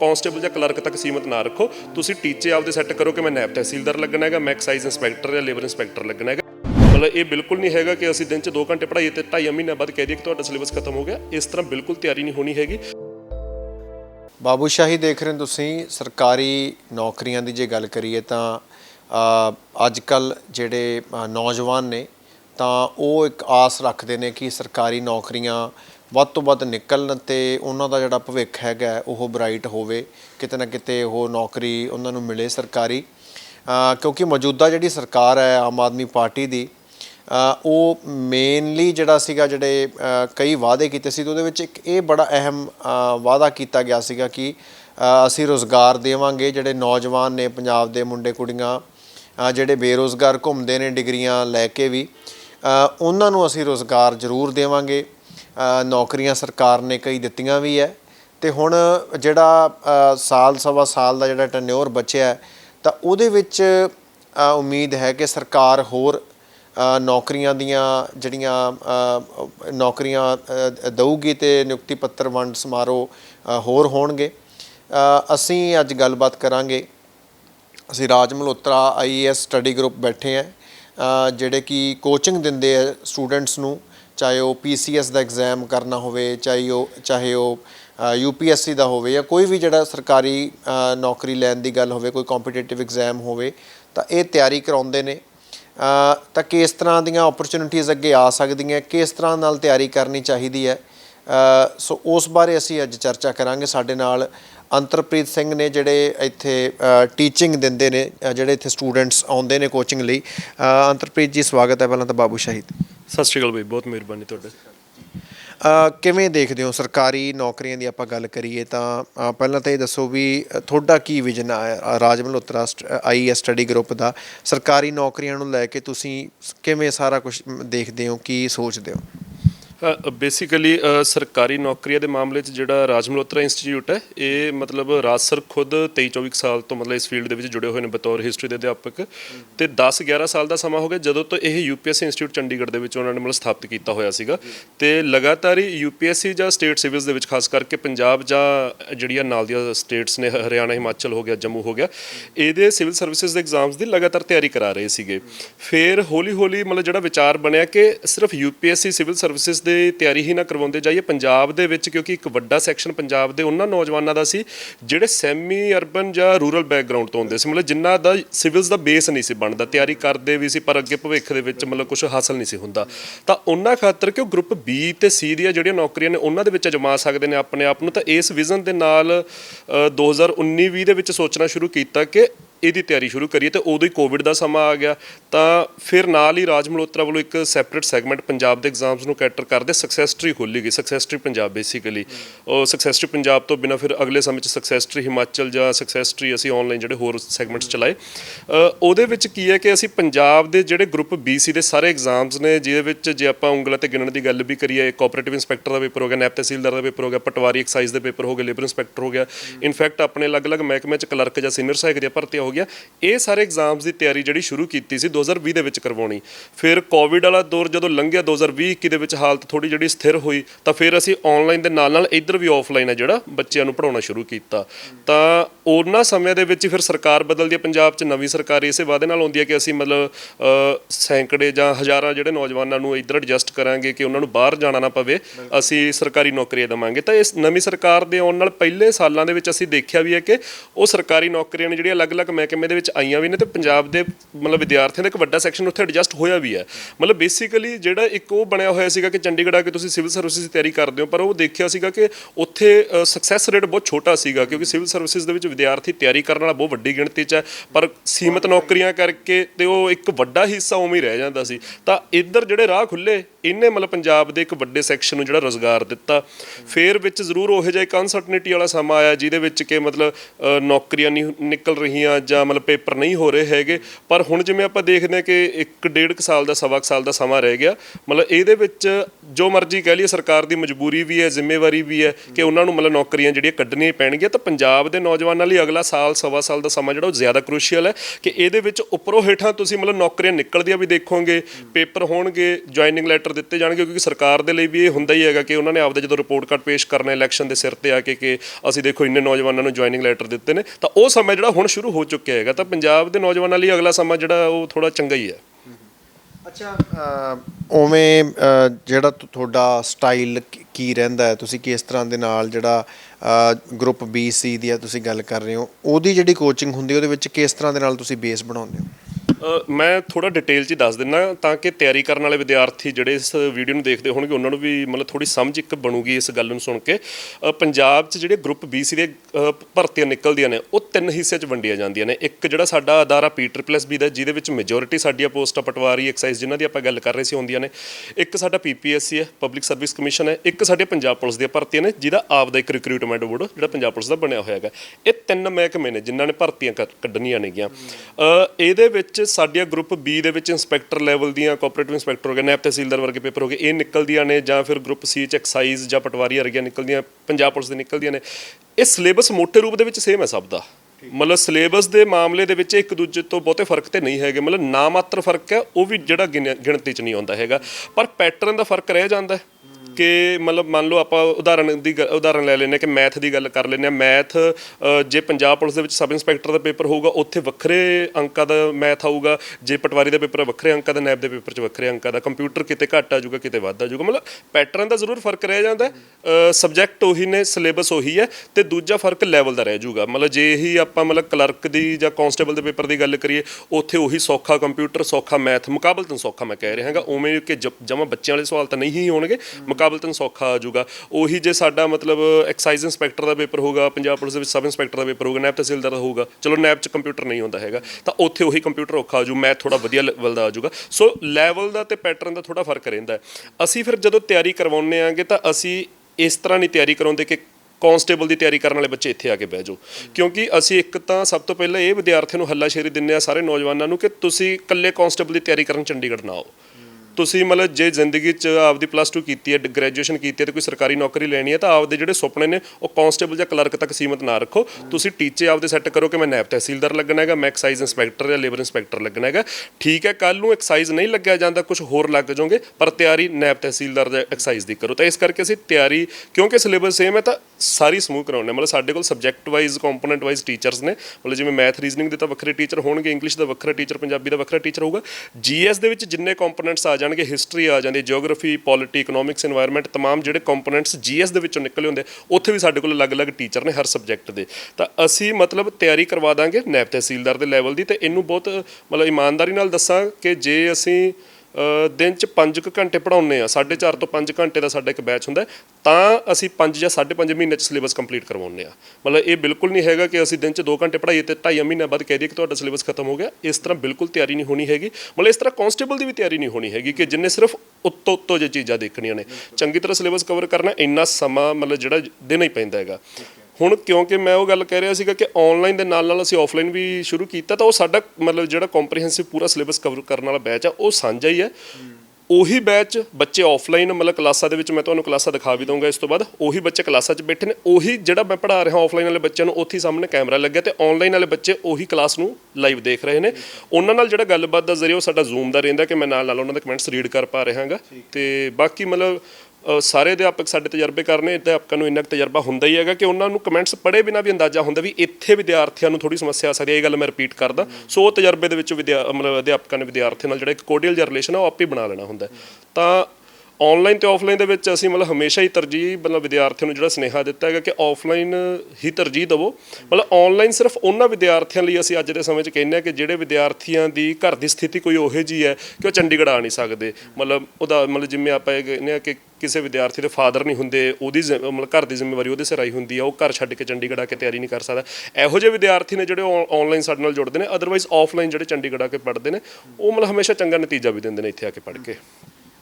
ਕਾਂਸਟੇਬਲ ਜਾਂ ਕਲਰਕ ਤੱਕ ਸੀਮਤ ਨਾ ਰੱਖੋ। ਤੁਸੀਂ ਟੀਚੇ ਆਪਦੇ ਸੈੱਟ ਕਰੋ ਕਿ ਮੈਂ ਨੈਬ ਤਹਿਸੀਲਦਾਰ ਲੱਗਣਾ ਹੈਗਾ, ਮੈਂ ਐਕਸਾਈਜ਼ ਇੰਸਪੈਕਟਰ ਜਾਂ ਲੇਬਰ ਇੰਸਪੈਕਟਰ ਲੱਗਣਾ ਹੈਗਾ। ਮਤਲਬ ਇਹ ਬਿਲਕੁਲ ਨਹੀਂ ਹੈਗਾ ਕਿ ਅਸੀਂ ਦਿਨ 'ਚ 2 ਘੰਟੇ ਪੜ੍ਹਾਈਏ ਤੇ 2.5 ਮਹੀਨੇ ਬਾਅਦ ਕਹਿ ਦਈਏ ਕਿ ਤੁਹਾਡਾ ਸਿਲੇਬਸ ਖਤਮ ਹੋ ਗਿਆ। ਇਸ ਤਰ੍ਹਾਂ ਬਿਲਕੁਲ ਤਿਆਰੀ ਨਹੀਂ ਹੋਣੀ ਹੈਗੀ।
ਬਾਬੂਸ਼ਾਹੀ ਦੇਖ ਰਹੇ ਹੋ ਤੁਸੀਂ, ਸਰਕਾਰੀ ਨੌਕਰੀਆਂ ਦੀ ਜੇ ਗੱਲ ਕਰੀਏ ਤਾਂ ਅੱਜ ਕੱਲ ਜਿਹੜੇ ਨੌਜਵਾਨ ਨੇ ਤਾਂ ਉਹ ਇੱਕ ਆਸ ਰੱਖਦੇ ਨੇ ਕਿ ਸਰਕਾਰੀ ਨੌਕਰੀਆਂ ਵੱਧ ਤੋਂ ਵੱਧ ਨਿਕਲਣ ਤੇ ਉਹਨਾਂ ਦਾ ਜਿਹੜਾ ਭਵਿੱਖ ਹੈਗਾ, ਉਹ ਬ੍ਰਾਈਟ ਹੋਵੇ, ਕਿਤੇ ਨਾ ਕਿਤੇ ਉਹ ਨੌਕਰੀ ਉਹਨਾਂ ਨੂੰ ਮਿਲੇ ਸਰਕਾਰੀ। ਕਿਉਂਕਿ ਮੌਜੂਦਾ ਜਿਹੜੀ ਸਰਕਾਰ ਹੈ, ਆਮ ਆਦਮੀ ਪਾਰਟੀ ਦੀ ਉਹ ਮੇਨਲੀ ਜਿਹੜਾ ਸੀਗਾ, ਜਿਹੜੇ ਕਈ ਵਾਅਦੇ ਕੀਤੇ ਸੀ, ਤੇ ਉਹਦੇ ਵਿੱਚ ਇੱਕ ਇਹ ਬੜਾ ਅਹਿਮ ਵਾਅਦਾ ਕੀਤਾ ਗਿਆ ਸੀਗਾ ਕਿ ਅਸੀਂ ਰੋਜ਼ਗਾਰ ਦੇਵਾਂਗੇ, ਜਿਹੜੇ ਨੌਜਵਾਨ ਨੇ, ਪੰਜਾਬ ਦੇ ਮੁੰਡੇ, ਕੁੜੀਆਂ ਜਿਹੜੇ ਬੇਰੋਜ਼ਗਾਰ ਘੁੰਮਦੇ ਨੇ, ਡਿਗਰੀਆਂ ਲੈ ਕੇ ਵੀ ਉਹਨਾਂ ਨੂੰ ਅਸੀਂ ਰੋਜ਼ਗਾਰ ਜ਼ਰੂਰ ਦੇਵਾਂਗੇ। ਨੌਕਰੀਆਂ ਸਰਕਾਰ ਨੇ ਕਈ ਦਿੱਤੀਆਂ ਵੀ ਹੈ। ਤੇ ਹੁਣ ਜਿਹੜਾ ਸਾਲ ਸਵਾ ਸਾਲ ਦਾ ਜਿਹੜਾ ਟੈਨਿਓਰ ਬਚਿਆ ਤਾਂ ਉਹਦੇ ਵਿੱਚ ਉਮੀਦ ਹੈ ਕਿ ਸਰਕਾਰ ਹੋਰ ਨੌਕਰੀਆਂ ਦੀਆਂ ਜਿਹੜੀਆਂ ਨੌਕਰੀਆਂ ਅ, ਦਊਗੀ ਤੇ ਨਿਯੁਕਤੀ ਪੱਤਰ ਵੰਡ ਸਮਾਰੋਹ ਹੋਰ ਹੋਣਗੇ। ਅਸੀਂ ਅੱਜ ਗੱਲਬਾਤ ਕਰਾਂਗੇ। ਅਸੀਂ Raj Malhotra IAS study group ਬੈਠੇ ਆ ਜਿਹੜੇ ਕਿ ਕੋਚਿੰਗ ਦਿੰਦੇ ਆ ਸਟੂਡੈਂਟਸ ਨੂੰ। ਚਾਹੇ ਉਹ ਪੀਸੀਐਸ ਦਾ ਐਗਜ਼ਾਮ ਕਰਨਾ ਹੋਵੇ, ਚਾਹੇ ਉਹ ਚਾਹੇ ਉਹ ਯੂਪੀਐਸਸੀ ਦਾ ਹੋਵੇ ਜਾਂ ਕੋਈ ਵੀ ਜਿਹੜਾ ਸਰਕਾਰੀ ਨੌਕਰੀ ਲੈਣ ਦੀ ਗੱਲ ਹੋਵੇ, ਕੋਈ ਕੰਪੀਟੀਟਿਵ ਐਗਜ਼ਾਮ ਹੋਵੇ, ਤਾਂ ਇਹ ਤਿਆਰੀ ਕਰਾਉਂਦੇ ਨੇ। ਤਾਂ ਕਿਸ ਤਰ੍ਹਾਂ ਦੀਆਂ ਓਪਰਚੁਨਿਟੀਆਂ ਅੱਗੇ ਆ ਸਕਦੀਆਂ, ਕਿਸ ਤਰ੍ਹਾਂ ਨਾਲ ਤਿਆਰੀ ਕਰਨੀ ਚਾਹੀਦੀ ਹੈ? ਸੋ ਉਸ ਬਾਰੇ ਅਸੀਂ ਅੱਜ ਚਰਚਾ ਕਰਾਂਗੇ। ਸਾਡੇ ਨਾਲ ਅੰਤਰਪ੍ਰੀਤ ਸਿੰਘ ਨੇ ਜਿਹੜੇ ਇੱਥੇ ਟੀਚਿੰਗ ਦਿੰਦੇ ਨੇ ਜਿਹੜੇ ਇੱਥੇ ਸਟੂਡੈਂਟਸ ਆਉਂਦੇ ਨੇ ਕੋਚਿੰਗ ਲਈ। ਅੰਤਰਪ੍ਰੀਤ ਜੀ, ਸਵਾਗਤ ਹੈ ਪਹਿਲਾਂ ਤਾਂ ਬਾਬੂ ਸ਼ਹੀਦ।
ਸਤਿ ਸ਼੍ਰੀ ਅਕਾਲ ਬਾਈ ਬਹੁਤ ਮਿਹਰਬਾਨੀ ਤੁਹਾਡਾ।
ਅ, ਕਿਵੇਂ ਦੇਖਦੇ ਹੋ ਸਰਕਾਰੀ ਨੌਕਰੀਆਂ ਦੀ ਆਪਾਂ ਗੱਲ ਕਰੀਏ ਤਾਂ ਅ, ਪਹਿਲਾਂ ਤਾਂ ਇਹ ਦੱਸੋ ਵੀ ਅ, ਤੁਹਾਡਾ ਕੀ ਵਿਜ਼ਨ ਹੈ Raj Malhotra IAS study group ਦਾ। ਸਰਕਾਰੀ ਨੌਕਰੀਆਂ ਨੂੰ ਲੈ ਕੇ ਤੁਸੀਂ ਕਿਵੇਂ ਸਾਰਾ ਕੁਝ ਦੇਖਦੇ ਹੋ ਕੀ ਸੋਚਦੇ ਹੋ?
ਬੇਸਿਕਲੀ ਸਰਕਾਰੀ ਨੌਕਰੀਆਂ ਦੇ ਮਾਮਲੇ 'ਚ ਜਿਹੜਾ ਰਾਜ ਮਲਹੋਤਰਾ ਇੰਸਟੀਚਿਊਟ ਹੈ, ਇਹ ਮਤਲਬ ਰਾਜ ਸਰ ਖੁਦ 23 24 ਸਾਲ ਤੋਂ ਮਤਲਬ ਇਸ ਫੀਲਡ ਦੇ ਵਿੱਚ ਜੁੜੇ ਹੋਏ ਨੇ ਬਤੌਰ ਹਿਸਟਰੀ ਦੇ ਅਧਿਆਪਕ ਤੇ 10 11 ਸਾਲ ਦਾ ਸਮਾਂ ਹੋ ਗਿਆ ਜਦੋਂ ਤੋਂ ਇਹ ਯੂਪੀਐਸਸੀ ਇੰਸਟੀਚਿਊਟ ਚੰਡੀਗੜ੍ਹ ਦੇ ਵਿੱਚ ਉਹਨਾਂ ਨੇ ਮਤਲਬ ਸਥਾਪਿਤ ਕੀਤਾ ਹੋਇਆ ਸੀਗਾ ਤੇ ਲਗਾਤਾਰ ਹੀ ਯੂਪੀਐਸਸੀ ਜਾਂ ਸਟੇਟ ਸਿਵਲਸ ਦੇ ਵਿੱਚ ਖਾਸ ਕਰਕੇ ਪੰਜਾਬ ਜਾਂ ਜਿਹੜੀਆਂ ਨਾਲ ਦੀਆਂ ਸਟੇਟਸ ਨੇ ਹਰਿਆਣਾ, ਹਿਮਾਚਲ ਹੋ ਗਿਆ, ਜੰਮੂ ਹੋ ਗਿਆ, ਇਹਦੇ ਸਿਵਲ ਸਰਵਿਸਿਜ਼ ਦੇ ਐਗਜ਼ਾਮਸ ਦੀ ਲਗਾਤਾਰ ਤਿਆਰੀ ਕਰਾ ਰਹੇ ਸੀਗੇ। ਫਿਰ ਹੌਲੀ ਹੌਲੀ ਮਤਲਬ ਜਿਹੜਾ ਵਿਚਾਰ ਬਣਿਆ ਕਿ ਸਿਰਫ ਯੂਪੀਐਸਸੀ ਸਿਵਲ ਸਰਵਿਸਿਜ਼ ਦੇ ਤਿਆਰੀ ਹੀ ਨਾ ਕਰਵਾਉਂਦੇ ਜਾਈਏ। ਪੰਜਾਬ ਦੇ ਵਿੱਚ ਕਿਉਂਕਿ ਇੱਕ ਵੱਡਾ ਸੈਕਸ਼ਨ ਪੰਜਾਬ ਦੇ ਉਹਨਾਂ ਨੌਜਵਾਨਾਂ ਦਾ ਸੀ, ਜਿਹੜੇ ਸੈਮੀ ਅਰਬਨ ਜਾਂ ਰੂਰਲ ਬੈਕਗ੍ਰਾਉਂਡ ਤੋਂ ਹੁੰਦੇ ਸੀ। ਮਤਲਬ ਜਿਨ੍ਹਾਂ ਦਾ ਸਿਵਲਸ ਦਾ ਬੇਸ ਨਹੀਂ ਸੀ ਬਣਦਾ, ਤਿਆਰੀ ਕਰਦੇ ਵੀ ਸੀ, ਪਰ ਅੱਗੇ ਭਵਿੱਖ ਦੇ ਵਿੱਚ ਮਤਲਬ ਕੁਝ ਹਾਸਲ ਨਹੀਂ ਸੀ ਹੁੰਦਾ। ਤਾਂ ਉਹਨਾਂ ਖਾਤਰ ਕਿ ਉਹ ਗਰੁੱਪ ਬੀ ਤੇ ਸੀ ਦੀਆਂ ਜਿਹੜੀਆਂ ਨੌਕਰੀਆਂ ਨੇ, ਉਹਨਾਂ ਦੇ ਵਿੱਚ ਅਜਮਾ ਸਕਦੇ ਨੇ ਆਪਣੇ ਆਪ ਨੂੰ। ਤਾਂ ਇਸ ਵਿਜ਼ਨ ਦੇ ਨਾਲ 2019-20 ਦੇ ਵਿੱਚ ਸੋਚਣਾ ਸ਼ੁਰੂ ਕੀਤਾ ਕਿ ਇਹਦੀ ਤਿਆਰੀ ਸ਼ੁਰੂ ਕਰੀਏ ਤੇ ਉਦੋਂ ਹੀ ਕੋਵਿਡ ਦਾ ਸਮਾਂ ਆ ਗਿਆ। ਤਾਂ ਫਿਰ ਨਾਲ ਹੀ ਰਾਜ ਮਲਹੋਤਰਾ ਵੱਲੋਂ ਇੱਕ ਸੈਪਰੇਟ ਸੈਗਮੈਂਟ ਪੰਜਾਬ ਦੇ ਐਗਜ਼ਾਮਸ ਨੂੰ ਕੈਟਰ ਕਰਦੇ ਸਕਸੈਸ ਟਰੀ ਖੋਲ੍ਹੀ ਗਈ। ਸਕਸੈਸ ਟਰੀ ਪੰਜਾਬ ਬੇਸਿਕਲੀ ਉਹ ਸਕਸੈਸ ਟਰੀ ਪੰਜਾਬ ਤੋਂ ਬਿਨਾਂ ਫਿਰ ਅਗਲੇ ਸਮੇਂ 'ਚ ਸਕਸੈਸ ਟਰੀ ਹਿਮਾਚਲ ਜਾਂ ਸਕਸੈਸ ਟਰੀ ਅਸੀਂ ਆਨਲਾਈਨ ਜਿਹੜੇ ਹੋਰ ਸੈਗਮੈਂਟਸ ਚਲਾਏ। ਉਹਦੇ ਵਿੱਚ ਕੀ ਹੈ ਕਿ ਅਸੀਂ ਪੰਜਾਬ ਦੇ ਜਿਹੜੇ ਗਰੁੱਪ BC ਦੇ ਸਾਰੇ ਐਗਜ਼ਾਮਸ ਨੇ, ਜਿਹਦੇ ਵਿੱਚ ਜੇ ਆਪਾਂ ਉਂਗਲਾਂ ਤੇ ਗਿਣਨ ਦੀ ਗੱਲ ਵੀ ਕਰੀਏ ਕੋਆਪਰੇਟਿਵ ਇੰਸਪੈਕਟਰ ਦਾ ਪੇਪਰ ਹੋ ਗਿਆ ਨੈਬ ਤਹਿਸੀਲਦਾਰ ਦਾ ਪੇਪਰ ਹੋ ਗਿਆ, ਪਟਵਾਰੀ ਐਕਸਾਈਜ਼ ਦੇ ਪੇਪਰ ਹੋ ਗਏ ਲੇਬਰ ਇੰਸਪੈਕਟਰ ਹੋ ਗਿਆ। ਇਨਫੈਕਟ ਆਪਣੇ ਅਲੱਗ-ਅਲੱਗ ਮਹਿਕਮੇ 'ਚ ਕਲਰਕ ਜਾਂ ਸੀਨੀਅਰ ਸਹਾਇਕ ਦੀਆਂ ਭਰਤੀਆਂ ਹੋ ਗਿਆ। ਇਹ ਸਾਰੇ ਐਗਜ਼ਾਮਸ ਦੀ ਤਿਆਰੀ ਜਿਹੜੀ ਸ਼ੁਰੂ ਕੀਤੀ ਸੀ 2020 ਦੇ ਵਿੱਚ ਕਰਵਾਉਣੀ। ਫਿਰ ਕੋਵਿਡ ਵਾਲਾ ਦੌਰ ਜਦੋਂ ਲੰਘਿਆ 2020 21 ਦੇ ਵਿੱਚ ਹਾਲਤ ਥੋੜੀ ਜਿਹੜੀ ਸਥਿਰ ਹੋਈ, ਤਾਂ ਫਿਰ ਅਸੀਂ ਆਨਲਾਈਨ ਦੇ ਨਾਲ ਨਾਲ ਇੱਧਰ ਵੀ ਆਫਲਾਈਨ ਹੈ ਜਿਹੜਾ ਬੱਚਿਆਂ ਨੂੰ ਪੜਾਉਣਾ ਸ਼ੁਰੂ ਕੀਤਾ। ਤਾਂ ਉਹਨਾਂ ਸਮਿਆਂ ਦੇ ਵਿੱਚ ਫਿਰ ਸਰਕਾਰ ਬਦਲਦੀ ਹੈ ਪੰਜਾਬ 'ਚ ਨਵੀਂ ਸਰਕਾਰ ਇਸੇ ਵਾਅਦੇ ਨਾਲ ਆਉਂਦੀ ਹੈ ਕਿ ਅਸੀਂ ਮਤਲਬ ਸੈਂਕੜੇ ਜਾਂ ਹਜ਼ਾਰਾਂ ਜਿਹੜੇ ਨੌਜਵਾਨਾਂ ਨੂੰ ਇੱਧਰ ਐਡਜਸਟ ਕਰਾਂਗੇ ਕਿ ਉਹਨਾਂ ਨੂੰ ਬਾਹਰ ਜਾਣਾ ਨਾ ਪਵੇ। ਅਸੀਂ ਸਰਕਾਰੀ ਨੌਕਰੀਆਂ ਦੇਵਾਂਗੇ। ਤਾਂ ਇਸ ਨਵੀਂ ਸਰਕਾਰ ਦੇ ਆਉਣ ਨਾਲ ਪਹਿਲੇ ਸਾਲਾਂ ਦੇ ਵਿੱਚ ਅਸੀਂ ਦੇਖਿਆ ਵੀ ਹੈ ਕਿ ਉਹ ਸਰਕਾਰੀ ਨੌਕਰੀਆਂ ਨੇ ਜਿਹੜੀਆਂ ਅਲੱਗ-ਅਲੱਗ ਮਹਿਕਮੇ ਦੇ ਵਿੱਚ ਆਈਆਂ ਵੀ ਨੇ ਤੇ ਪੰਜਾਬ ਦੇ, ਮਤਲਬ ਵਿਦਿਆਰਥੀਆਂ ਦਾ ਇੱਕ ਵੱਡਾ ਸੈਕਸ਼ਨ ਉੱਥੇ ਐਡਜਸਟ ਹੋਇਆ ਵੀ ਹੈ। ਮਤਲਬ ਬੇਸਿਕਲੀ ਜਿਹੜਾ ਇੱਕ ਉਹ ਬਣਿਆ ਹੋਇਆ ਸੀਗਾ ਕਿ ਚੰਡੀਗੜ੍ਹ ਆ ਕੇ ਤੁਸੀਂ ਸਿਵਲ ਸਰਵਿਸਿਜ਼ ਦੀ ਤਿਆਰੀ ਕਰਦੇ ਹੋ, ਪਰ ਉਹ ਦੇਖਿਆ ਸੀਗਾ ਕਿ ਉੱਥੇ ਸਕਸੈਸ ਰੇਟ ਬਹੁਤ ਛੋਟਾ ਸੀਗਾ ਕਿਉਂਕਿ ਸਿਵਲ ਸਰਵਿਸਿਜ਼ ਦੇ ਵਿੱਚ ਵਿਦਿਆਰਥੀ ਤਿਆਰੀ ਕਰਨ ਵਾਲਾ ਬਹੁਤ ਵੱਡੀ ਗਿਣਤੀ 'ਚ ਹੈ, ਪਰ ਸੀਮਤ ਨੌਕਰੀਆਂ ਕਰਕੇ ਤੇ ਉਹ ਇੱਕ ਵੱਡਾ ਹਿੱਸਾ ਉਵੇਂ ਹੀ ਰਹਿ ਜਾਂਦਾ ਸੀ। ਤਾਂ ਇੱਧਰ ਜਿਹੜੇ ਰਾਹ ਖੁੱਲੇ ਇਹਨੇ ਮਤਲਬ ਪੰਜਾਬ ਦੇ ਇੱਕ ਵੱਡੇ ਸੈਕਸ਼ਨ ਨੂੰ ਜਿਹੜਾ ਰੋਜ਼ਗਾਰ ਦਿੱਤਾ। ਫੇਰ ਵਿੱਚ ਜ਼ਰੂਰ ਉਹ ਜਿਹਾ ਇੱਕ ਅਨਸਰਟਨਿਟੀ ਵਾਲਾ ਸਮਾਂ ਆਇਆ ਜਿਹਦੇ ਵਿੱਚ ਕਿ ਮਤਲਬ ਨੌਕਰੀਆਂ ਨਹੀਂ ਨਿਕਲ ਰਹੀਆਂ ਜਾਂ ਮਤਲਬ ਪੇਪਰ ਨਹੀਂ ਹੋ ਰਹੇ ਹੈਗੇ। ਪਰ ਹੁਣ ਜਿਵੇਂ ਆਪਾਂ ਦੇਖਦੇ ਹਾਂ ਕਿ ਇੱਕ ਡੇਢ ਕੁ ਸਾਲ ਦਾ, ਸਵਾ ਕੁ ਸਾਲ ਦਾ ਸਮਾਂ ਰਹਿ ਗਿਆ, ਮਤਲਬ ਇਹਦੇ ਵਿੱਚ ਜੋ ਮਰਜ਼ੀ ਕਹਿ ਲਈਏ ਸਰਕਾਰ ਦੀ ਮਜਬੂਰੀ ਵੀ ਹੈ, ਜ਼ਿੰਮੇਵਾਰੀ ਵੀ ਹੈ ਕਿ ਉਹਨਾਂ ਨੂੰ ਮਤਲਬ ਨੌਕਰੀਆਂ ਜਿਹੜੀਆਂ ਕੱਢਣੀਆਂ ਪੈਣਗੀਆਂ, ਤਾਂ ਪੰਜਾਬ ਦੇ ਨੌਜਵਾਨਾਂ ਲਈ ਅਗਲਾ ਸਾਲ, ਸਵਾ ਸਾਲ ਦਾ ਸਮਾਂ ਜਿਹੜਾ ਉਹ ਜ਼ਿਆਦਾ ਕ੍ਰੂਸ਼ੀਅਲ ਹੈ ਕਿ ਇਹਦੇ ਵਿੱਚ ਉੱਪਰੋਂ ਹੇਠਾਂ ਤੁਸੀਂ ਮਤਲਬ ਨੌਕਰੀਆਂ ਨਿਕਲਦੀਆਂ ਵੀ ਦੇਖੋਗੇ, ਪੇਪਰ ਹੋਣਗੇ ਜੁਆਇਨਿੰਗ ਲੈਟਰ ਦਿੱਤੇ ਜਾਣਗੇ, ਕਿਉਂਕਿ ਸਰਕਾਰ ਦੇ ਲਈ ਵੀ ਇਹ ਹੁੰਦਾ ਹੀ ਹੈਗਾ ਕਿ ਉਹਨਾਂ ਨੇ ਆਪਦਾ ਜਦੋਂ ਰਿਪੋਰਟ ਕਾਰਡ ਪੇਸ਼ ਕਰਨਾ ਇਲੈਕਸ਼ਨ ਦੇ ਸਿਰ ਤੇ ਆ ਕੇ ਕਿ ਅਸੀਂ ਦੇਖੋ ਇੰਨੇ ਨੌਜਵਾਨਾਂ ਨੂੰ ਜੁਆਇਨਿੰਗ ਲੈਟਰ ਦਿੱਤੇ ਨੇ, ਤਾਂ ਉਹ ਸਮਾਂ ਜਿਹੜਾ ਹੁਣ ਸ਼ੁਰੂ ਹੋ ਚੁੱਕਾ ਚੁੱਕਿਆ ਹੈਗਾ, ਤਾਂ ਪੰਜਾਬ ਦੇ ਨੌਜਵਾਨਾਂ ਲਈ ਅਗਲਾ ਸਮਾਂ ਜਿਹੜਾ ਉਹ ਥੋੜਾ ਚੰਗਾ ਹੀ ਹੈ।
ਅੱਛਾ ਉਵੇਂ ਜਿਹੜਾ ਤੁਹਾਡਾ ਸਟਾਈਲ ਕੀ ਰਹਿੰਦਾ ਹੈ? ਤੁਸੀਂ ਕਿਸ ਤਰ੍ਹਾਂ ਦੇ ਨਾਲ ਜਿਹੜਾ ਗਰੁੱਪ ਬੀ ਸੀ ਦੀ ਆ ਤੁਸੀਂ ਗੱਲ ਕਰ ਰਹੇ ਹੋ, ਉਹਦੀ ਜਿਹੜੀ ਕੋਚਿੰਗ ਹੁੰਦੀ ਉਹਦੇ ਵਿੱਚ ਕਿਸ ਤਰ੍ਹਾਂ ਦੇ ਨਾਲ ਤੁਸੀਂ ਬੇਸ ਬਣਾਉਂਦੇ ਹੋ?
ਮੈਂ ਥੋੜਾ ਡਿਟੇਲ 'ਚ ਹੀ ਦੱਸ ਦਿੰਦਾ ਤਾਂ ਕਿ ਤਿਆਰੀ ਕਰਨ ਵਾਲੇ ਵਿਦਿਆਰਥੀ ਜਿਹੜੇ ਇਸ ਵੀਡੀਓ ਨੂੰ ਦੇਖਦੇ ਹੋਣਗੇ, ਉਹਨਾਂ ਨੂੰ ਵੀ ਮਤਲਬ ਥੋੜੀ ਸਮਝ ਇੱਕ ਬਣੂਗੀ ਇਸ ਗੱਲ ਨੂੰ ਸੁਣ ਕੇ। ਪੰਜਾਬ 'ਚ ਜਿਹੜੇ ਗਰੁੱਪ BC ਦੇ ਭਰਤੀਆਂ ਨਿਕਲਦੀਆਂ ਨੇ, ਉਹ ਤਿੰਨ ਹਿੱਸਿਆਂ 'ਚ ਵੰਡੀਆਂ ਜਾਂਦੀਆਂ ਨੇ। ਇੱਕ ਜਿਹੜਾ ਸਾਡਾ ਅਦਾਰਾ P++ ਦਾ ਜਿਹਦੇ ਵਿੱਚ ਮੈਜੋਰਿਟੀ ਸਾਡੀਆਂ ਪੋਸਟਾਂ, ਪਟਵਾਰੀ ਐਕਸਾਈਜ਼ ਜਿਨ੍ਹਾਂ ਦੀ ਆਪਾਂ ਗੱਲ ਕਰ ਰਹੇ ਸੀ ਹੁੰਦੀਆਂ ਨੇ। ਇੱਕ ਸਾਡਾ PPSC ਹੈ ਪਬਲਿਕ ਸਰਵਿਸ ਕਮਿਸ਼ਨ ਹੈ। ਇੱਕ ਸਾਡੇ ਪੰਜਾਬ ਪੁਲਿਸ ਦੀਆਂ ਭਰਤੀਆਂ ਨੇ, ਜਿਹਦਾ ਆਪ ਦਾ ਇੱਕ ਰਿਕਰੂਟਮੈਂਟ ਬੋਰਡ ਜਿਹੜਾ ਪੰਜਾਬ ਪੁਲਿਸ ਦਾ ਬਣਿਆ ਹੋਇਆ ਹੈਗਾ। ਇਹ ਤਿੰਨ ਮਹਿਕਮੇ ਨੇ, ਜਿਨ੍ਹਾਂ ਨੇ ਭਰਤੀਆਂ ਕੱਢ- ਕੱਢਣੀਆਂ ਨੇਗੀਆਂ। ਇਹਦੇ ਵਿੱਚ ਸਾਡੀਆਂ ਗਰੁੱਪ ਬੀ ਦੇ ਵਿੱਚ ਇੰਸਪੈਕਟਰ ਲੈਵਲ ਦੀਆਂ ਕੋਆਪਰੇਟਿਵ ਇੰਸਪੈਕਟਰ ਹੋ ਗਏ ਨੈਬ ਤਹਿਸੀਲਦਾਰ ਵਰਗੇ ਪੇਪਰ ਹੋ ਗਏ, ਇਹ ਨਿਕਲਦੀਆਂ ਨੇ ਜਾਂ ਫਿਰ ਗਰੁੱਪ ਸੀ ਚ ਐਕਸਾਈਜ਼ ਜਾਂ ਪਟਵਾਰੀ ਵਰਗੀਆਂ ਨਿਕਲਦੀਆਂ, ਪੰਜਾਬ ਪੁਲਿਸ ਦੇ ਨਿਕਲਦੀਆਂ ਨੇ। ਇਹ ਸਿਲੇਬਸ ਮੋਟੇ ਰੂਪ ਦੇ ਵਿੱਚ ਸੇਮ ਹੈ ਸਭ ਦਾ। ਮਤਲਬ ਸਿਲੇਬਸ ਦੇ ਮਾਮਲੇ ਦੇ ਵਿੱਚ ਇੱਕ ਦੂਜੇ ਤੋਂ ਬਹੁਤੇ ਫ਼ਰਕ ਤੇ ਨਹੀਂ ਹੈਗੇ, ਮਤਲਬ ਨਾ ਮਾਤਰ ਫ਼ਰਕ ਹੈ, ਉਹ ਵੀ ਜਿਹੜਾ ਗਿਣਿਆ- ਗਿਣਤੀ ਚ ਨਹੀਂ ਆਉਂਦਾ ਹੈਗਾ। ਪਰ ਪੈਟਰਨ ਦਾ ਫ਼ਰਕ ਰਹਿ ਜਾਂਦਾ ਹੈ। ਕਿ ਮਤਲਬ ਮੰਨ ਲਓ ਆਪਾਂ ਉਦਾਹਰਣ ਦੀ ਗ- ਉਦਾਹਰਣ ਲੈ ਲੈਂਦੇ ਹਾਂ ਕਿ ਮੈਥ ਦੀ ਗੱਲ ਕਰ ਲੈਂਦੇ ਹਾਂ। ਮੈਥ ਜੇ ਪੰਜਾਬ ਪੁਲਿਸ ਦੇ ਵਿੱਚ ਸਬ ਇੰਸਪੈਕਟਰ ਦਾ ਪੇਪਰ ਹੋਊਗਾ, ਉੱਥੇ ਵੱਖਰੇ ਅੰਕਾਂ ਦਾ ਮੈਥ ਆਊਗਾ। ਜੇ ਪਟਵਾਰੀ ਦਾ ਪੇਪਰ ਵੱਖਰੇ ਅੰਕਾਂ ਦਾ ਨੈਬ ਦੇ ਪੇਪਰ 'ਚ ਵੱਖਰੇ ਅੰਕਾਂ ਦਾ। ਕੰਪਿਊਟਰ ਕਿਤੇ ਘੱਟ ਆ ਜਾਊਗਾ, ਕਿਤੇ ਵੱਧ ਆ ਜਾਊਗਾ। ਮਤਲਬ ਪੈਟਰਨ ਦਾ ਜ਼ਰੂਰ ਫ਼ਰਕ ਰਹਿ ਜਾਂਦਾ ਸਬਜੈਕਟ ਉਹੀ ਨੇ, ਸਿਲੇਬਸ ਉਹੀ ਹੈ ਤੇ ਦੂਜਾ ਫ਼ਰਕ ਲੈਵਲ ਦਾ ਰਹਿ ਜਾਊਗਾ। ਮਤਲਬ ਜੇ ਹੀ ਆਪਾਂ ਮਤਲਬ ਕਲਰਕ ਦੀ ਜਾਂ ਕਾਂਸਟੇਬਲ ਦੇ ਪੇਪਰ ਦੀ ਗੱਲ ਕਰੀਏ, ਉੱਥੇ ਉਹੀ ਸੌਖਾ ਕੰਪਿਊਟਰ, ਸੌਖਾ ਮੈਥ, ਮੁਕਾਬਲਤਨ ਸੌਖਾ ਮੈਂ ਕਹਿ ਰਿਹਾ ਹਾਂਗਾ। ਉਵੇਂ ਕਿ ਜਮਾ ਬੱਚਿਆਂ ਵਾਲੇ ਸਵਾਲ ਤਾਂ ਨਹੀਂ ਹੀ ਹੋਣਗੇ। ਮੁਕਾਬਲਤਨ ਸੌਖਾ ਆ ਜਾਊਗਾ। ਉਹੀ ਜੇ ਸਾਡਾ ਮਤਲਬ ਐਕਸਾਈਜ਼ ਇੰਸਪੈਕਟਰ ਦਾ ਪੇਪਰ ਹੋਊਗਾ, ਪੰਜਾਬ ਪੁਲਿਸ ਦੇ ਵਿੱਚ ਸਬ ਇੰਸਪੈਕਟਰ ਦਾ ਪੇਪਰ ਹੋਊਗਾ, ਨੈਬ ਤਹਿਸੀਲਦਾਰ ਦਾ ਹੋਊਗਾ। ਚਲੋ ਨੈਬ 'ਚ ਕੰਪਿਊਟਰ ਨਹੀਂ ਹੁੰਦਾ ਹੈਗਾ। ਤਾਂ ਉੱਥੇ ਉਹੀ ਕੰਪਿਊਟਰ ਔਖਾ ਆ ਜਾਊ ਮੈਥ ਥੋੜਾ ਵਧੀਆ ਲੈਵਲ ਦਾ ਆ ਜਾਊਗਾ। ਸੋ ਲੈਵਲ ਦਾ ਤੇ ਪੈਟਰਨ ਦਾ ਥੋੜਾ ਫ਼ਰਕ ਰਹਿੰਦਾ ਅਸੀਂ ਫਿਰ ਜਦੋਂ ਤਿਆਰੀ ਕਰਵਾਉਂਦੇ ਆਂਗੇ ਤਾਂ ਅਸੀਂ ਇਸ ਤਰ੍ਹਾਂ ਨਹੀਂ ਤਿਆਰੀ ਕਰਾਉਂਦੇ ਕਿ ਕਾਂਸਟੇਬਲ ਦੀ ਤਿਆਰੀ ਕਰਨ ਵਾਲੇ ਬੱਚੇ ਇੱਥੇ ਆ ਕੇ ਬਹਿ ਜਾਓ। ਕਿਉਂਕਿ ਅਸੀਂ ਇੱਕ ਤਾਂ ਸਭ ਤੋਂ ਪਹਿਲਾਂ ਇਹ ਵਿਦਿਆਰਥੀਆਂ ਨੂੰ ਹੱਲਾਸ਼ੇਰੀ ਦਿੰਦੇ ਆ ਸਾਰੇ ਨੌਜਵਾਨਾਂ ਨੂੰ ਕਿ ਤੁਸੀਂ ਇਕੱਲੇ ਕਾਂਸਟੇਬਲ ਦੀ ਤਿਆਰੀ ਕਰਨ ਚੰਡੀਗੜ੍ਹ ਨਾ ਆਓ। ਤੁਸੀਂ ਮਤਲਬ ਜੇ ਜ਼ਿੰਦਗੀ 'ਚ ਆਪਦੀ ਪਲੱਸ 2 ਕੀਤੀ ਹੈ ਗ੍ਰੈਜੂਏਸ਼ਨ ਕੀਤੀ ਹੈ ਤੇ ਕੋਈ ਸਰਕਾਰੀ ਨੌਕਰੀ ਲੈਣੀ ਹੈ, ਤਾਂ ਆਪਦੇ ਜਿਹੜੇ ਸੁਪਨੇ ਨੇ, ਉਹ ਕਾਂਸਟੇਬਲ ਜਾਂ ਕਲਰਕ ਤੱਕ ਸੀਮਤ ਨਾ ਰੱਖੋ। ਤੁਸੀਂ ਟੀਚੇ ਆਪਦੇ ਸੈੱਟ ਕਰੋ ਕਿ ਮੈਂ ਨੈਬ ਤਹਿਸੀਲਦਾਰ ਲੱਗਣਾ ਹੈਗਾ, ਮੈਂ ਐਕਸਾਈਜ਼ ਇੰਸਪੈਕਟਰ ਜਾਂ ਲੇਬਰ ਇੰਸਪੈਕਟਰ ਲੱਗਣਾ ਹੈਗਾ। ਠੀਕ ਹੈ ਕੱਲ ਨੂੰ ਐਕਸਾਈਜ਼ ਨਹੀਂ ਲੱਗਿਆ ਜਾਂਦਾ ਕੁਝ ਹੋਰ ਲੱਗ ਜਾਓਗੇ, ਪਰ ਤਿਆਰੀ ਨੈਬ ਤਹਿਸੀਲਦਾਰ ਜਾਂ ਐਕਸਾਈਜ਼ ਦੀ ਕਰੋ। ਤਾਂ ਇਸ ਕਰਕੇ ਅਸੀਂ ਤਿਆਰੀ, ਕਿਉਂਕਿ ਸਿਲੇਬਸ ਸੇਮ ਹੈ, ਤਾਂ ਸਾਰੀ ਸਮੂਹ ਕਰਾਉਣੇ ਮਤਲਬ ਸਾਡੇ ਕੋਲ subject wise component wise teachers ਨੇ। ਮਤਲਬ ਜਿਵੇਂ ਮੈਥ ਰੀਜ਼ਨਿੰਗ ਦੇ ਤਾਂ ਵੱਖਰੇ ਟੀਚਰ ਹੋਣਗੇ ਇੰਗਲਿਸ਼ ਦਾ ਵੱਖਰਾ ਟੀਚਰ ਪੰਜਾਬੀ ਦਾ ਵੱਖਰਾ ਟੀਚਰ ਹੋਊਗਾ। ਜੀਐਸ ਦੇ ਵਿੱਚ ਜਿੰਨੇ ਕੰਪੋਨੈਂਟਸ ਆ ਜਾਣ ਜਾਣਗੇ ਹਿਸਟਰੀ ਆ ਜਾਂਦੀ ਜੀਓਗ੍ਰਾਫੀ ਪੋਲਿਟੀ ਇਕਨੋਮਿਕਸ এনवायरमेंट ਤਮਾਮ ਜਿਹੜੇ ਕੰਪੋਨੈਂਟਸ ਜੀਐਸ ਦੇ ਵਿੱਚੋਂ ਨਿਕਲੇ ਹੁੰਦੇ, ਉੱਥੇ ਵੀ ਸਾਡੇ ਕੋਲ ਅਲੱਗ-ਅਲੱਗ ਟੀਚਰ ਨੇ ਹਰ ਸਬਜੈਕਟ ਦੇ। ਤਾਂ ਅਸੀਂ ਮਤਲਬ ਤਿਆਰੀ ਕਰਵਾ ਦਾਂਗੇ ਨੈਬ ਤਹਿਸੀਲਦਾਰ ਦੇ ਲੈਵਲ ਦੀ ਤੇ ਇਹਨੂੰ ਬਹੁਤ ਮਤਲਬ ਇਮਾਨਦਾਰੀ ਨਾਲ ਦੱਸਾਂ ਕਿ ਜੇ ਅਸੀਂ ਦਿਨ ਚ 5 ਘੰਟੇ ਪੜਾਉਂਦੇ ਆ 4.5 ਤੋਂ 5 ਘੰਟੇ ਦਾ ਸਾਡਾ ਇੱਕ ਬੈਚ ਹੁੰਦਾ ਤਾਂ ਅਸੀਂ 5 ਜਾਂ 5.5 ਮਹੀਨੇ ਚ ਸਿਲੇਬਸ ਕੰਪਲੀਟ ਕਰਵਾਉਂਦੇ ਆ ਮਤਲਬ ਇਹ ਬਿਲਕੁਲ ਨਹੀਂ ਹੈਗਾ ਕਿ ਅਸੀਂ ਦਿਨ ਚ 2 ਘੰਟੇ ਪੜਾਈਏ ਤੇ 2.5 ਮਹੀਨੇ ਬਾਅਦ ਕਹਿ ਦਈਏ ਕਿ ਤੁਹਾਡਾ ਸਿਲੇਬਸ ਖਤਮ ਹੋ ਗਿਆ। ਇਸ ਤਰ੍ਹਾਂ ਬਿਲਕੁਲ ਤਿਆਰੀ ਨਹੀਂ ਹੋਣੀ ਹੈਗੀ। ਮਤਲਬ ਇਸ ਤਰ੍ਹਾਂ ਕਾਂਸਟੇਬਲ ਦੀ ਵੀ ਤਿਆਰੀ ਨਹੀਂ ਹੋਣੀ ਹੈਗੀ ਕਿ ਜਿੰਨੇ ਸਿਰਫ ਉੱਤੋਂ ਉੱਤੋਂ ਜੇ ਚੀਜ਼ਾਂ ਦੇਖਣੀਆਂ ਨੇ। ਚੰਗੀ ਤਰ੍ਹਾਂ ਸਿਲੇਬਸ ਕਵਰ ਕਰਨਾ ਇੰਨਾ ਸਮਾਂ ਮਤਲਬ ਜਿਹੜਾ ਦੇਣਾ ਹੀ ਪੈਂਦਾ ਹੈਗਾ। ਹੁਣ ਕਿਉਂਕਿ ਮੈਂ ਉਹ ਗੱਲ ਕਹਿ ਰਿਹਾ ਸੀਗਾ ਕਿ ਆਨਲਾਈਨ ਦੇ ਨਾਲ ਨਾਲ ਅਸੀਂ ਆਫਲਾਈਨ ਵੀ ਸ਼ੁਰੂ ਕੀਤਾ ਤਾਂ ਉਹ ਸਾਡਾ ਮਤਲਬ ਜਿਹੜਾ ਕੰਪਰੀਹੈਂਸਿਵ ਪੂਰਾ ਸਿਲੇਬਸ ਕਵਰ ਕਰਨ ਵਾਲਾ ਬੈਚ ਆ ਉਹ ਸਾਂਝਾ ਹੀ ਹੈ ਉਹੀ ਬੈਚ ਬੱਚੇ ਆਫਲਾਈਨ ਮਤਲਬ ਕਲਾਸਾਂ ਦੇ ਵਿੱਚ ਮੈਂ ਤੁਹਾਨੂੰ ਕਲਾਸਾਂ ਦਿਖਾ ਵੀ ਦਊਂਗਾ ਇਸ ਤੋਂ ਬਾਅਦ ਉਹੀ ਬੱਚੇ ਕਲਾਸਾਂ 'ਚ ਬੈਠੇ ਨੇ ਉਹੀ ਜਿਹੜਾ ਮੈਂ ਪੜ੍ਹਾ ਰਿਹਾ ਆਫਲਾਈਨ ਵਾਲੇ ਬੱਚਿਆਂ ਨੂੰ ਉੱਥੇ ਹੀ ਸਾਹਮਣੇ ਕੈਮਰਾ ਲੱਗਿਆ ਤੇ ਆਨਲਾਈਨ ਵਾਲੇ ਬੱਚੇ ਉਹੀ ਕਲਾਸ ਨੂੰ ਲਾਈਵ ਦੇਖ ਰਹੇ ਨੇ। ਉਹਨਾਂ ਨਾਲ ਜਿਹੜਾ ਗੱਲਬਾਤ ਦਾ ਜ਼ਰੀਆ ਉਹ ਸਾਡਾ ਜ਼ੂਮ ਦਾ ਰਹਿੰਦਾ ਕਿ ਮੈਂ ਨਾਲ ਨਾਲ ਉਹਨਾਂ ਦੇ ਕਮੈਂਟਸ ਰੀਡ ਕਰ ਪਾ ਰਿਹਾਗਾ ਤੇ ਬਾਕੀ ਮਤਲਬ ਸਾਰੇ ਅਧਿਆਪਕ ਸਾਡੇ ਤਜਰਬੇ ਕਰਨੇ ਅਧਿਆਪਕਾਂ ਨੂੰ ਇੰਨਾ ਕੁ ਤਜਰਬਾ ਹੁੰਦਾ ਹੀ ਹੈਗਾ ਕਿ ਉਹਨਾਂ ਨੂੰ ਕਮੈਂਟਸ ਪੜ੍ਹੇ ਬਿਨਾਂ ਵੀ ਅੰਦਾਜ਼ਾ ਹੁੰਦਾ ਵੀ ਇੱਥੇ ਵਿਦਿਆਰਥੀਆਂ ਨੂੰ ਥੋੜੀ ਸਮੱਸਿਆ ਆ ਸਕਦੀ ਹੈ, ਇਹ ਗੱਲ ਮੈਂ ਰਿਪੀਟ ਕਰਦਾ। ਸੋ ਉਹ ਤਜਰਬੇ ਦੇ ਵਿੱਚ ਵਿਦਿਆ ਮਤਲਬ ਅਧਿਆਪਕਾਂ ਨੇ ਵਿਦਿਆਰਥੀਆਂ ਨਾਲ ਜਿਹੜਾ ਇੱਕ ਕੋਡੀਅਲ ਜਿਹਾ ਰਿਲੇਸ਼ਨ ਆ, ਉਹ ਆਪੇ ਬਣਾ ਲੈਣਾ ਹੁੰਦਾ ਤਾਂ ਆਨਲਾਈਨ ਤੇ ਆਫਲਾਈਨ ਦੇ ਵਿੱਚ ਅਸੀਂ ਮਤਲਬ ਹਮੇਸ਼ਾ ਹੀ ਤਰਜੀਹ, ਮਤਲਬ ਵਿਦਿਆਰਥੀਆਂ ਨੂੰ ਜਿਹੜਾ ਸੁਨੇਹਾ ਦਿੱਤਾ ਹੈਗਾ ਕਿ ਆਫਲਾਈਨ ਹੀ ਤਰਜੀਹ ਦਿਵੋ। ਮਤਲਬ ਆਨਲਾਈਨ ਸਿਰਫ ਉਹਨਾਂ ਵਿਦਿਆਰਥੀਆਂ ਲਈ ਅਸੀਂ ਅੱਜ ਦੇ ਸਮੇਂ 'ਚ ਕਹਿੰਦੇ ਹਾਂ ਕਿ ਜਿਹੜੇ ਵਿਦਿਆਰਥੀਆਂ ਦੀ ਘਰ ਦੀ ਸਥਿਤੀ ਕੋਈ ਉਹੋ ਜੀ ਹੈ ਕਿ ਉਹ ਚੰਡੀਗੜ੍ਹ ਆ ਨਹੀਂ ਸਕਦੇ। ਮਤਲਬ ਉਹਦਾ, ਮਤਲਬ ਜਿਵੇਂ ਆਪਾਂ ਇਹ ਕਹਿੰਦੇ ਹਾਂ ਕਿ ਕਿਸੇ ਵਿਦਿਆਰਥੀ ਦੇ ਫਾਦਰ ਨਹੀਂ ਹੁੰਦੇ, ਉਹਦੀ ਜ਼ਿ- ਮਤਲਬ ਘਰ ਦੀ ਜ਼ਿੰਮੇਵਾਰੀ ਉਹਦੇ ਸਿਰ ਆਈ ਹੁੰਦੀ ਆ, ਉਹ ਘਰ ਛੱਡ ਕੇ ਚੰਡੀਗੜ੍ਹ ਆ ਕੇ ਤਿਆਰੀ ਨਹੀਂ ਕਰ ਸਕਦਾ। ਇਹੋ ਜਿਹੇ ਵਿਦਿਆਰਥੀ ਨੇ ਜਿਹੜੇ ਆਨਲਾਈਨ ਸਾਡੇ ਨਾਲ ਜੁੜਦੇ ਨੇ ਅਦਰਵਾਈਜ਼ ਆਫਲਾਈਨ ਜਿਹੜੇ ਚੰਡੀਗੜ੍ਹ ਆ ਕੇ ਪੜ੍ਹਦੇ ਨੇ, ਉਹ ਮਤਲਬ ਹਮੇਸ਼ਾ ਚੰਗਾ ਨਤੀਜਾ ਵੀ ਦਿੰਦੇ ਨੇ ਇੱਥੇ ਆ ਕੇ ਪੜ੍ਹ ਕੇ।